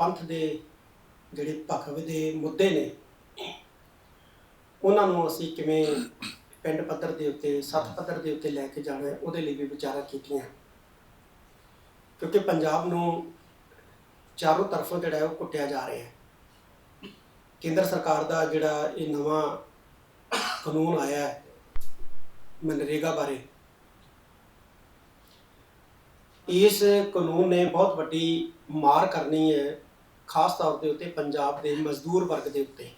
ਪੰਥ ਦੇ ਜਿਹੜੇ ਭਖਵ ਦੇ ਮੁੱਦੇ ਨੇ, ਉਹਨਾਂ ਨੂੰ ਅਸੀਂ ਕਿਵੇਂ ਪਿੰਡ ਪੱਧਰ ਦੇ ਉੱਤੇ, ਸੱਤ ਪੱਧਰ ਦੇ ਉੱਤੇ ਲੈ ਕੇ ਜਾਣਾ ਹੈ, ਉਹਦੇ ਲਈ ਵੀ ਵਿਚਾਰਾਂ ਕੀਤੀਆਂ। ਕਿਉਂਕਿ ਪੰਜਾਬ ਨੂੰ ਚਾਰੋਂ ਤਰਫੋਂ ਜਿਹੜਾ ਹੈ ਉਹ ਕੁੱਟਿਆ ਜਾ ਰਿਹਾ ਹੈ। ਕੇਂਦਰ ਸਰਕਾਰ ਦਾ ਜਿਹੜਾ ਇਹ ਨਵਾਂ ਕਾਨੂੰਨ ਆਇਆ ਹੈ ਮਨਰੇਗਾ ਬਾਰੇ, ਇਸ ਕਾਨੂੰਨ ਨੇ ਬਹੁਤ ਵੱਡੀ ਮਾਰ ਕਰਨੀ ਹੈ ਖਾਸ ਤੌਰ ਦੇ ਉੱਤੇ ਪੰਜਾਬ ਦੇ ਮਜ਼ਦੂਰ ਵਰਗ ਦੇ ਉੱਤੇ।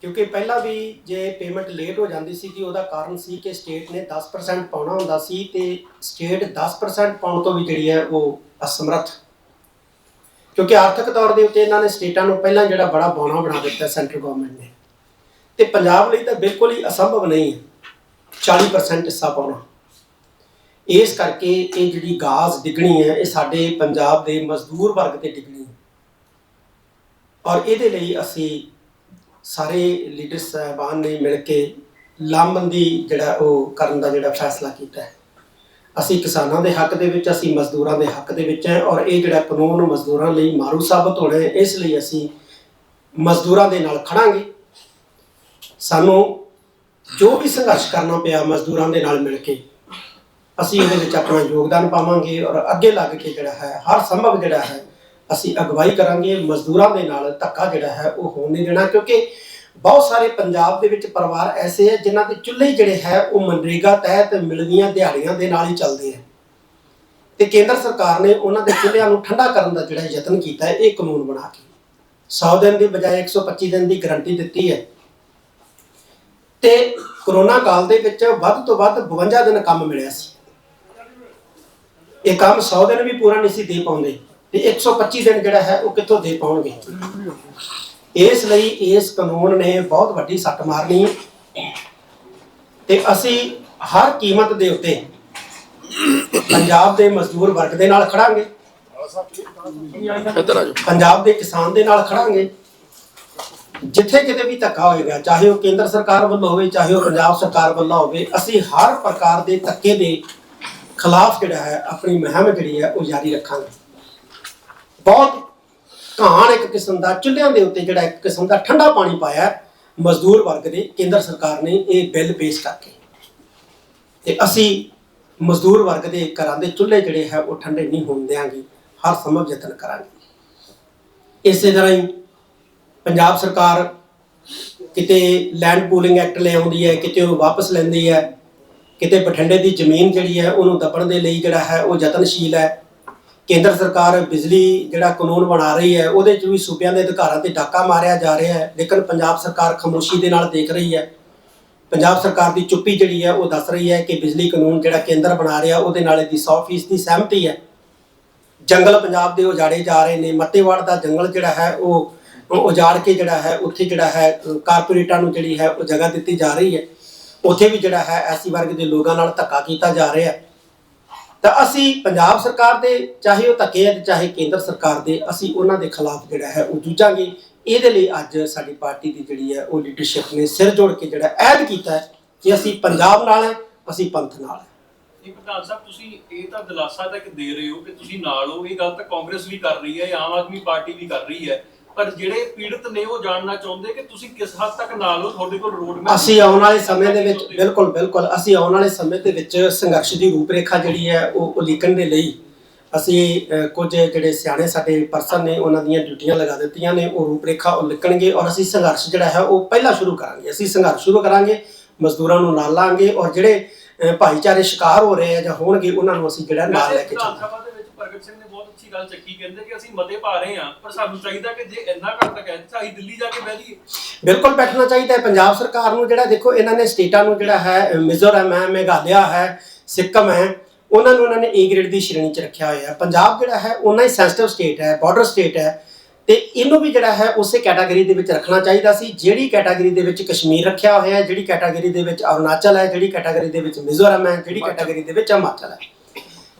ਕਿਉਂਕਿ ਪਹਿਲਾਂ ਵੀ ਜੇ ਪੇਮੈਂਟ ਲੇਟ ਹੋ ਜਾਂਦੀ ਸੀ ਕਿ ਉਹਦਾ ਕਾਰਨ ਸੀ ਕਿ ਸਟੇਟ ਨੇ 10% ਪਾਉਣਾ ਹੁੰਦਾ ਸੀ ਤੇ ਸਟੇਟ 10% ਪਾਉਣ ਤੋਂ ਵੀ ਜਿਹੜੀ ਹੈ ਉਹ ਅਸਮਰੱਥ। ਕਿਉਂਕਿ ਆਰਥਿਕ ਤੌਰ ਦੇ ਉੱਤੇ ਇਹਨਾਂ ਨੇ ਸਟੇਟਾਂ ਨੂੰ ਪਹਿਲਾਂ ਜਿਹੜਾ ਬੜਾ ਬੌਣਾ ਬਣਾ ਦਿੱਤਾ ਸੈਂਟਰ ਗਵਰਨਮੈਂਟ ਨੇ। ਤੇ ਪੰਜਾਬ ਲਈ ਤਾਂ ਬਿਲਕੁਲ ਹੀ ਅਸੰਭਵ ਨਹੀਂ ਹੈ। 40% ਹਿੱਸਾ ਪਾਉਣਾ। ਇਸ ਕਰਕੇ ਇਹ ਜਿਹੜੀ ਗਾਜ਼ ਡਿੱਗਣੀ ਹੈ, ਇਹ ਸਾਡੇ ਪੰਜਾਬ ਦੇ ਮਜ਼ਦੂਰ ਵਰਗ ਤੇ ਡਿੱਗਣੀ ਹੈ। ਔਰ ਇਹਦੇ ਲਈ ਅਸੀਂ ਸਾਰੇ ਲੀਡਰ ਸਾਹਿਬਾਨ ਨੇ ਮਿਲ ਕੇ ਲਾਮਬੰਦੀ ਜਿਹੜਾ ਉਹ ਕਰਨ ਦਾ ਜਿਹੜਾ ਫੈਸਲਾ ਕੀਤਾ ਹੈ। ਅਸੀਂ ਕਿਸਾਨਾਂ ਦੇ ਹੱਕ ਦੇ ਵਿੱਚ, ਅਸੀਂ ਮਜ਼ਦੂਰਾਂ ਦੇ ਹੱਕ ਦੇ ਵਿੱਚ ਹੈ ਔਰ ਇਹ ਜਿਹੜਾ ਕਾਨੂੰਨ ਮਜ਼ਦੂਰਾਂ ਲਈ ਮਾਰੂ ਸਾਬਤ ਹੋਣਾ ਹੈ, ਇਸ ਲਈ ਅਸੀਂ ਮਜ਼ਦੂਰਾਂ ਦੇ ਨਾਲ ਖੜਾਂਗੇ। ਸਾਨੂੰ ਜੋ ਵੀ ਸੰਘਰਸ਼ ਕਰਨਾ ਪਿਆ ਮਜ਼ਦੂਰਾਂ ਦੇ ਨਾਲ ਮਿਲ ਕੇ ਅਸੀਂ ਇਹਦੇ ਵਿੱਚ ਆਪਣਾ ਯੋਗਦਾਨ ਪਾਵਾਂਗੇ ਔਰ ਅੱਗੇ ਲੱਗ ਕੇ ਜਿਹੜਾ ਹੈ, ਹਰ ਸੰਭਵ ਜਿਹੜਾ ਹੈ, ਅਸੀਂ ਅਗਵਾਈ ਕਰਾਂਗੇ, ਮਜ਼ਦੂਰਾਂ ਦੇ ਨਾਲ ਧੱਕਾ ਜਿਹੜਾ ਹੈ ਉਹ ਹੋਣ ਨਹੀਂ ਦੇਣਾ, ਕਿਉਂਕਿ ਬਹੁਤ ਸਾਰੇ ਪੰਜਾਬ ਦੇ ਵਿੱਚ ਪਰਿਵਾਰ ਐਸੇ ਹੈ ਜਿਨ੍ਹਾਂ ਦੇ ਚੁੱਲ੍ਹੇ ਜਿਹੜੇ ਹੈ ਉਹ ਮਨਰੇਗਾ ਤਹਿਤ ਮਿਲਦੀਆਂ ਦਿਹਾੜੀਆਂ ਦੇ ਨਾਲ ਹੀ ਚੱਲਦੇ ਆ ਤੇ ਕੇਂਦਰ ਸਰਕਾਰ ਨੇ ਉਹਨਾਂ ਦੇ ਚੁੱਲ੍ਹਿਆਂ ਨੂੰ ਠੰਡਾ ਕਰਨ ਦਾ ਜਿਹੜਾ ਯਤਨ ਕੀਤਾ ਹੈ, ਇਹ ਕਾਨੂੰਨ ਬਣਾ ਕੇ। 100 ਦਿਨ ਦੀ ਬਜਾਏ 125 ਦਿਨ ਦੀ ਗਾਰੰਟੀ ਦਿੱਤੀ ਹੈ। ਤੇ ਕਰੋਨਾ ਕਾਲ ਦੇ ਵਿੱਚ ਵੱਧ ਤੋਂ ਵੱਧ 52 ਦਿਨ ਕੰਮ ਮਿਲਿਆ ਸੀ। ਇਹ ਕੰਮ 100 ਦਿਨ ਵੀ ਪੂਰਾ ਨਹੀਂ ਸੀ ਦੇ ਪਾਉਂਦੇ ਤੇ 125 ਦਿਨ ਜਿਹੜਾ ਹੈ ਉਹ ਕਿੱਥੋਂ ਦੇ ਪਾਉਣਗੇ? ਇਸ ਲਈ ਇਸ ਕਾਨੂੰਨ ਨੇ ਬਹੁਤ ਵੱਡੀ ਸੱਟ ਮਾਰਨੀ ਤੇ ਅਸੀਂ ਹਰ ਕੀਮਤ ਦੇ ਉੱਤੇ ਪੰਜਾਬ ਦੇ ਮਜ਼ਦੂਰ ਵਰਗ ਦੇ ਨਾਲ ਖੜਾਂਗੇ। ਪੰਜਾਬ ਦੇ ਕਿਸਾਨ ਦੇ ਨਾਲ ਖੜਾਂਗੇ। ਜਿੱਥੇ ਕਿਤੇ ਵੀ ਧੱਕਾ ਹੋਏਗਾ ਚਾਹੇ ਉਹ ਕੇਂਦਰ ਸਰਕਾਰ ਵੱਲੋਂ ਹੋਵੇ ਚਾਹੇ ਉਹ ਪੰਜਾਬ ਸਰਕਾਰ ਵੱਲੋਂ ਹੋਵੇ ਅਸੀਂ ਹਰ ਪ੍ਰਕਾਰ ਦੇ ਧੱਕੇ ਦੇ ਖਿਲਾਫ ਜਿਹੜਾ ਹੈ, ਆਪਣੀ ਮੁਹਿੰਮ ਜਿਹੜੀ ਹੈ, ਉਹ ਜਾਰੀ ਰੱਖਾਂਗੇ। ਬਹੁਤ ਕਹਾਣ ਇੱਕ ਕਿਸਮ ਦਾ, ਚੁੱਲ੍ਹਿਆਂ ਦੇ ਉੱਤੇ ਜਿਹੜਾ ਇੱਕ ਕਿਸਮ ਦਾ ਠੰਡਾ ਪਾਣੀ ਪਾਇਆ ਮਜ਼ਦੂਰ ਵਰਗ ਦੇ ਕੇਂਦਰ ਸਰਕਾਰ ਨੇ ਇਹ ਬਿੱਲ ਪੇਸ਼ ਕਰਕੇ। ਤੇ ਅਸੀਂ ਮਜ਼ਦੂਰ ਵਰਗ ਦੇ ਘਰਾਂ ਦੇ ਚੁੱਲ੍ਹੇ ਜਿਹੜੇ ਹੈ, ਉਹ ਠੰਡੇ ਨਹੀਂ ਹੋਣ ਦੇਵਾਂਗੇ ਹਰ ਸੰਭਵ ਯਤਨ ਕਰਾਂਗੇ। ਇਸੇ ਤਰ੍ਹਾਂ ਹੀ ਪੰਜਾਬ ਸਰਕਾਰ ਕਿਤੇ ਲੈਂਡ ਪੂਲਿੰਗ ਐਕਟ ਲੈ ਆਉਂਦੀ ਹੈ, ਕਿਤੇ ਉਹ ਵਾਪਸ ਲੈਂਦੀ ਹੈ ਕਿਤੇ ਬਠਿੰਡੇ ਦੀ ਜ਼ਮੀਨ ਜਿਹੜੀ ਹੈ ਉਹਨੂੰ ਦੱਬਣ ਦੇ ਲਈ ਜਿਹੜਾ ਹੈ ਉਹ ਯਤਨਸ਼ੀਲ ਹੈ। ਕੇਂਦਰ ਸਰਕਾਰ ਬਿਜਲੀ ਜਿਹੜਾ ਕਾਨੂੰਨ ਬਣਾ ਰਹੀ ਹੈ, ਉਹਦੇ 'ਚ ਵੀ ਸੂਬਿਆਂ ਦੇ ਅਧਿਕਾਰਾਂ ਤੇ ਡਾਕਾ ਮਾਰਿਆ ਜਾ ਰਿਹਾ ਹੈ, ਲੇਕਿਨ ਪੰਜਾਬ ਸਰਕਾਰ ਖਾਮੋਸ਼ੀ ਦੇ ਨਾਲ ਦੇਖ ਰਹੀ ਹੈ। ਪੰਜਾਬ ਸਰਕਾਰ ਦੀ ਚੁੱਪੀ ਜਿਹੜੀ ਹੈ ਉਹ ਦੱਸ ਰਹੀ ਹੈ ਕਿ ਬਿਜਲੀ ਕਾਨੂੰਨ ਜਿਹੜਾ ਕੇਂਦਰ ਬਣਾ ਰਿਹਾ, ਉਹਦੇ ਨਾਲ ਇਹਦੀ 100% ਦੀ ਸਹਿਮਤੀ ਹੈ। ਜੰਗਲ ਪੰਜਾਬ ਦੇ ਉਜਾੜੇ ਜਾ ਰਹੇ ਨੇ, ਮੱਤੇਵਾੜ ਦਾ ਜੰਗਲ ਜਿਹੜਾ ਹੈ ਉਹ ਉਜਾੜ ਕੇ ਜਿਹੜਾ ਹੈ, ਉੱਥੇ ਜਿਹੜਾ ਹੈ ਕਾਰਪੋਰੇਟਾਂ ਨੂੰ ਜਿਹੜੀ ਹੈ ਉਹ ਜਗ੍ਹਾ ਦਿੱਤੀ ਜਾ ਰਹੀ ਹੈ। ਉੱਥੇ ਵੀ ਜਿਹੜਾ ਹੈ ਐਸੀ ਵਰਗ ਦੇ ਲੋਕਾਂ ਨਾਲ ਧੱਕਾ ਕੀਤਾ ਜਾ ਰਿਹਾ ਹੈ। ਤਾਂ ਅਸੀਂ ਪੰਜਾਬ ਸਰਕਾਰ ਦੇ, ਚਾਹੇ ਉਹ ਧੱਕੇ ਹੈ ਚਾਹੇ ਕੇਂਦਰ ਸਰਕਾਰ ਦੇ, ਅਸੀਂ ਉਹਨਾਂ ਦੇ ਖਿਲਾਫ ਜਿਹੜਾ ਹੈ ਉਹ ਜੂਝਾਂਗੇ। ਇਹਦੇ ਲਈ ਅੱਜ ਸਾਡੀ ਪਾਰਟੀ ਦੀ ਜਿਹੜੀ ਹੈ ਉਹ ਲੀਡਰਸ਼ਿਪ ਨੇ ਸਿਰ ਜੋੜ ਕੇ ਜਿਹੜਾ ਐਲਾਨ ਕੀਤਾ ਹੈ ਕਿ ਅਸੀਂ ਪੰਜਾਬ ਨਾਲ ਹੈ, ਅਸੀਂ ਪੰਥ ਨਾਲ ਹੈ। ਇਹ ਪ੍ਰਧਾਨ ਸਾਹਿਬ, ਤੁਸੀਂ ਇਹ ਤਾਂ ਦਿਲਾਸਾ ਤੱਕ ਦੇ ਰਹੇ ਹੋ ਕਿ ਤੁਸੀਂ ਨਾਲ ਹੋ। ਇਹ ਗੱਲ ਤਾਂ ਕਾਂਗਰਸ ਵੀ ਕਰ ਰਹੀ ਹੈ, ਆਮ ਆਦਮੀ ਪਾਰਟੀ ਵੀ ਕਰ ਰਹੀ ਹੈ। ਪਰ ਜਿਹੜੇ ਪੀੜਤ ਨੇ ਉਹ ਜਾਣਨਾ ਚਾਹੁੰਦੇ ਕਿ ਤੁਸੀਂ ਕਿਸ ਹੱਦ ਤੱਕ ਨਾਲ ਹੋ ਤੁਹਾਡੇ ਕੋਲ ਰੋਡ ਮੈਪ ਅਸੀਂ ਆਉਣ ਵਾਲੇ ਸਮੇਂ ਦੇ ਵਿੱਚ ਬਿਲਕੁਲ ਬਿਲਕੁਲ। ਅਸੀਂ ਆਉਣ ਵਾਲੇ ਸਮੇਂ ਦੇ ਵਿੱਚ ਸੰਘਰਸ਼ ਦੀ ਰੂਪਰੇਖਾ ਜਿਹੜੀ ਹੈ ਉਹ ਉਲੀਕਣ ਦੇ ਲਈ ਅਸੀਂ ਕੁਝ ਜਿਹੜੇ ਸਿਆਣੇ ਸਾਡੇ ਪਰਸਨ ਨੇ ਉਹਨਾਂ ਦੀਆਂ ਡਿਊਟੀਆਂ ਲਗਾ ਦਿੱਤੀਆਂ ਨੇ ਉਹ ਰੂਪਰੇਖਾ ਉਲੀਕਣਗੇ ਔਰ ਅਸੀਂ ਸੰਘਰਸ਼ ਜਿਹੜਾ ਹੈ ਉਹ ਪਹਿਲਾਂ ਸ਼ੁਰੂ ਕਰਾਂਗੇ। ਅਸੀਂ ਸੰਘਰਸ਼ ਸ਼ੁਰੂ ਕਰਾਂਗੇ ਮਜ਼ਦੂਰਾਂ ਨੂੰ ਨਾਲ ਲਾਂਗੇ ਔਰ ਜਿਹੜੇ ਭਾਈਚਾਰੇ ਸ਼ਿਕਾਰ ਹੋ ਰਹੇ ਆ ਜਾਂ ਹੋਣਗੇ ਉਹਨਾਂ ਨੂੰ ਅਸੀਂ ਜਿਹੜਾ ਨਾਲ ਲੈ ਕੇ ਚੱਲਾਂਗੇ। ਪ੍ਰਗਟ ਸਿੰਘ ਨੇ ਬਹੁਤ ਅੱਛੀ ਗੱਲ ਚੱਕੀ ਕਹਿੰਦੇ ਕਿ ਅਸੀਂ ਮਤੇ ਪਾ ਰਹੇ ਹਾਂ ਪਰ ਸਾਨੂੰ ਚਾਹੀਦਾ ਕਿ ਜੇ ਇੰਨਾ ਘੱਟ ਤੱਕ ਹੈ ਤਾਂ ਅਸੀਂ ਦਿੱਲੀ ਜਾ ਕੇ ਬਹਿ ਜਾਈਏ। ਬਿਲਕੁਲ ਬੈਠਣਾ ਚਾਹੀਦਾ ਹੈ। ਪੰਜਾਬ ਸਰਕਾਰ ਨੂੰ ਜਿਹੜਾ ਦੇਖੋ ਇਹਨਾਂ ਨੇ ਸਟੇਟਾਂ ਨੂੰ ਜਿਹੜਾ ਹੈ ਮਿਜ਼ੋਰਮ ਹੈ ਮੇਘਾਲਿਆ ਹੈ ਸਿੱਕਮ ਹੈ ਉਹਨਾਂ ਨੂੰ ਉਹਨਾਂ ਨੇ ਏ ਗ੍ਰੇਡ ਦੀ ਸ਼੍ਰੇਣੀ 'ਚ ਰੱਖਿਆ ਹੋਇਆ ਹੈ। ਪੰਜਾਬ ਜਿਹੜਾ ਹੈ ਉਹਨਾਂ ਹੀ ਸੈਂਸਿਟਿਵ ਸਟੇਟ ਹੈ ਬਾਰਡਰ ਸਟੇਟ ਹੈ ਤੇ ਇਹਨੂੰ ਵੀ ਜਿਹੜਾ ਹੈ ਉਸੇ ਕੈਟਾਗਰੀ ਦੇ ਵਿੱਚ ਰੱਖਣਾ ਚਾਹੀਦਾ ਸੀ ਜਿਹੜੀ ਕੈਟਾਗਰੀ ਦੇ ਵਿੱਚ ਕਸ਼ਮੀਰ ਰੱਖਿਆ ਹੋਇਆ ਹੈ ਜਿਹੜੀ ਕੈਟਾਗਰੀ ਦੇ ਵਿੱਚ ਅਰੁਣਾਚਲ ਹੈ ਜਿਹੜੀ ਕੈਟਾਗਰੀ ਦੇ ਵਿੱਚ ਮਿਜ਼ੋਰਮ ਹੈ ਜਿਹੜੀ ਕੈਟਾਗਰੀ ਦੇ ਵਿੱਚ ਹਿਮਾਚਲ ਹੈ।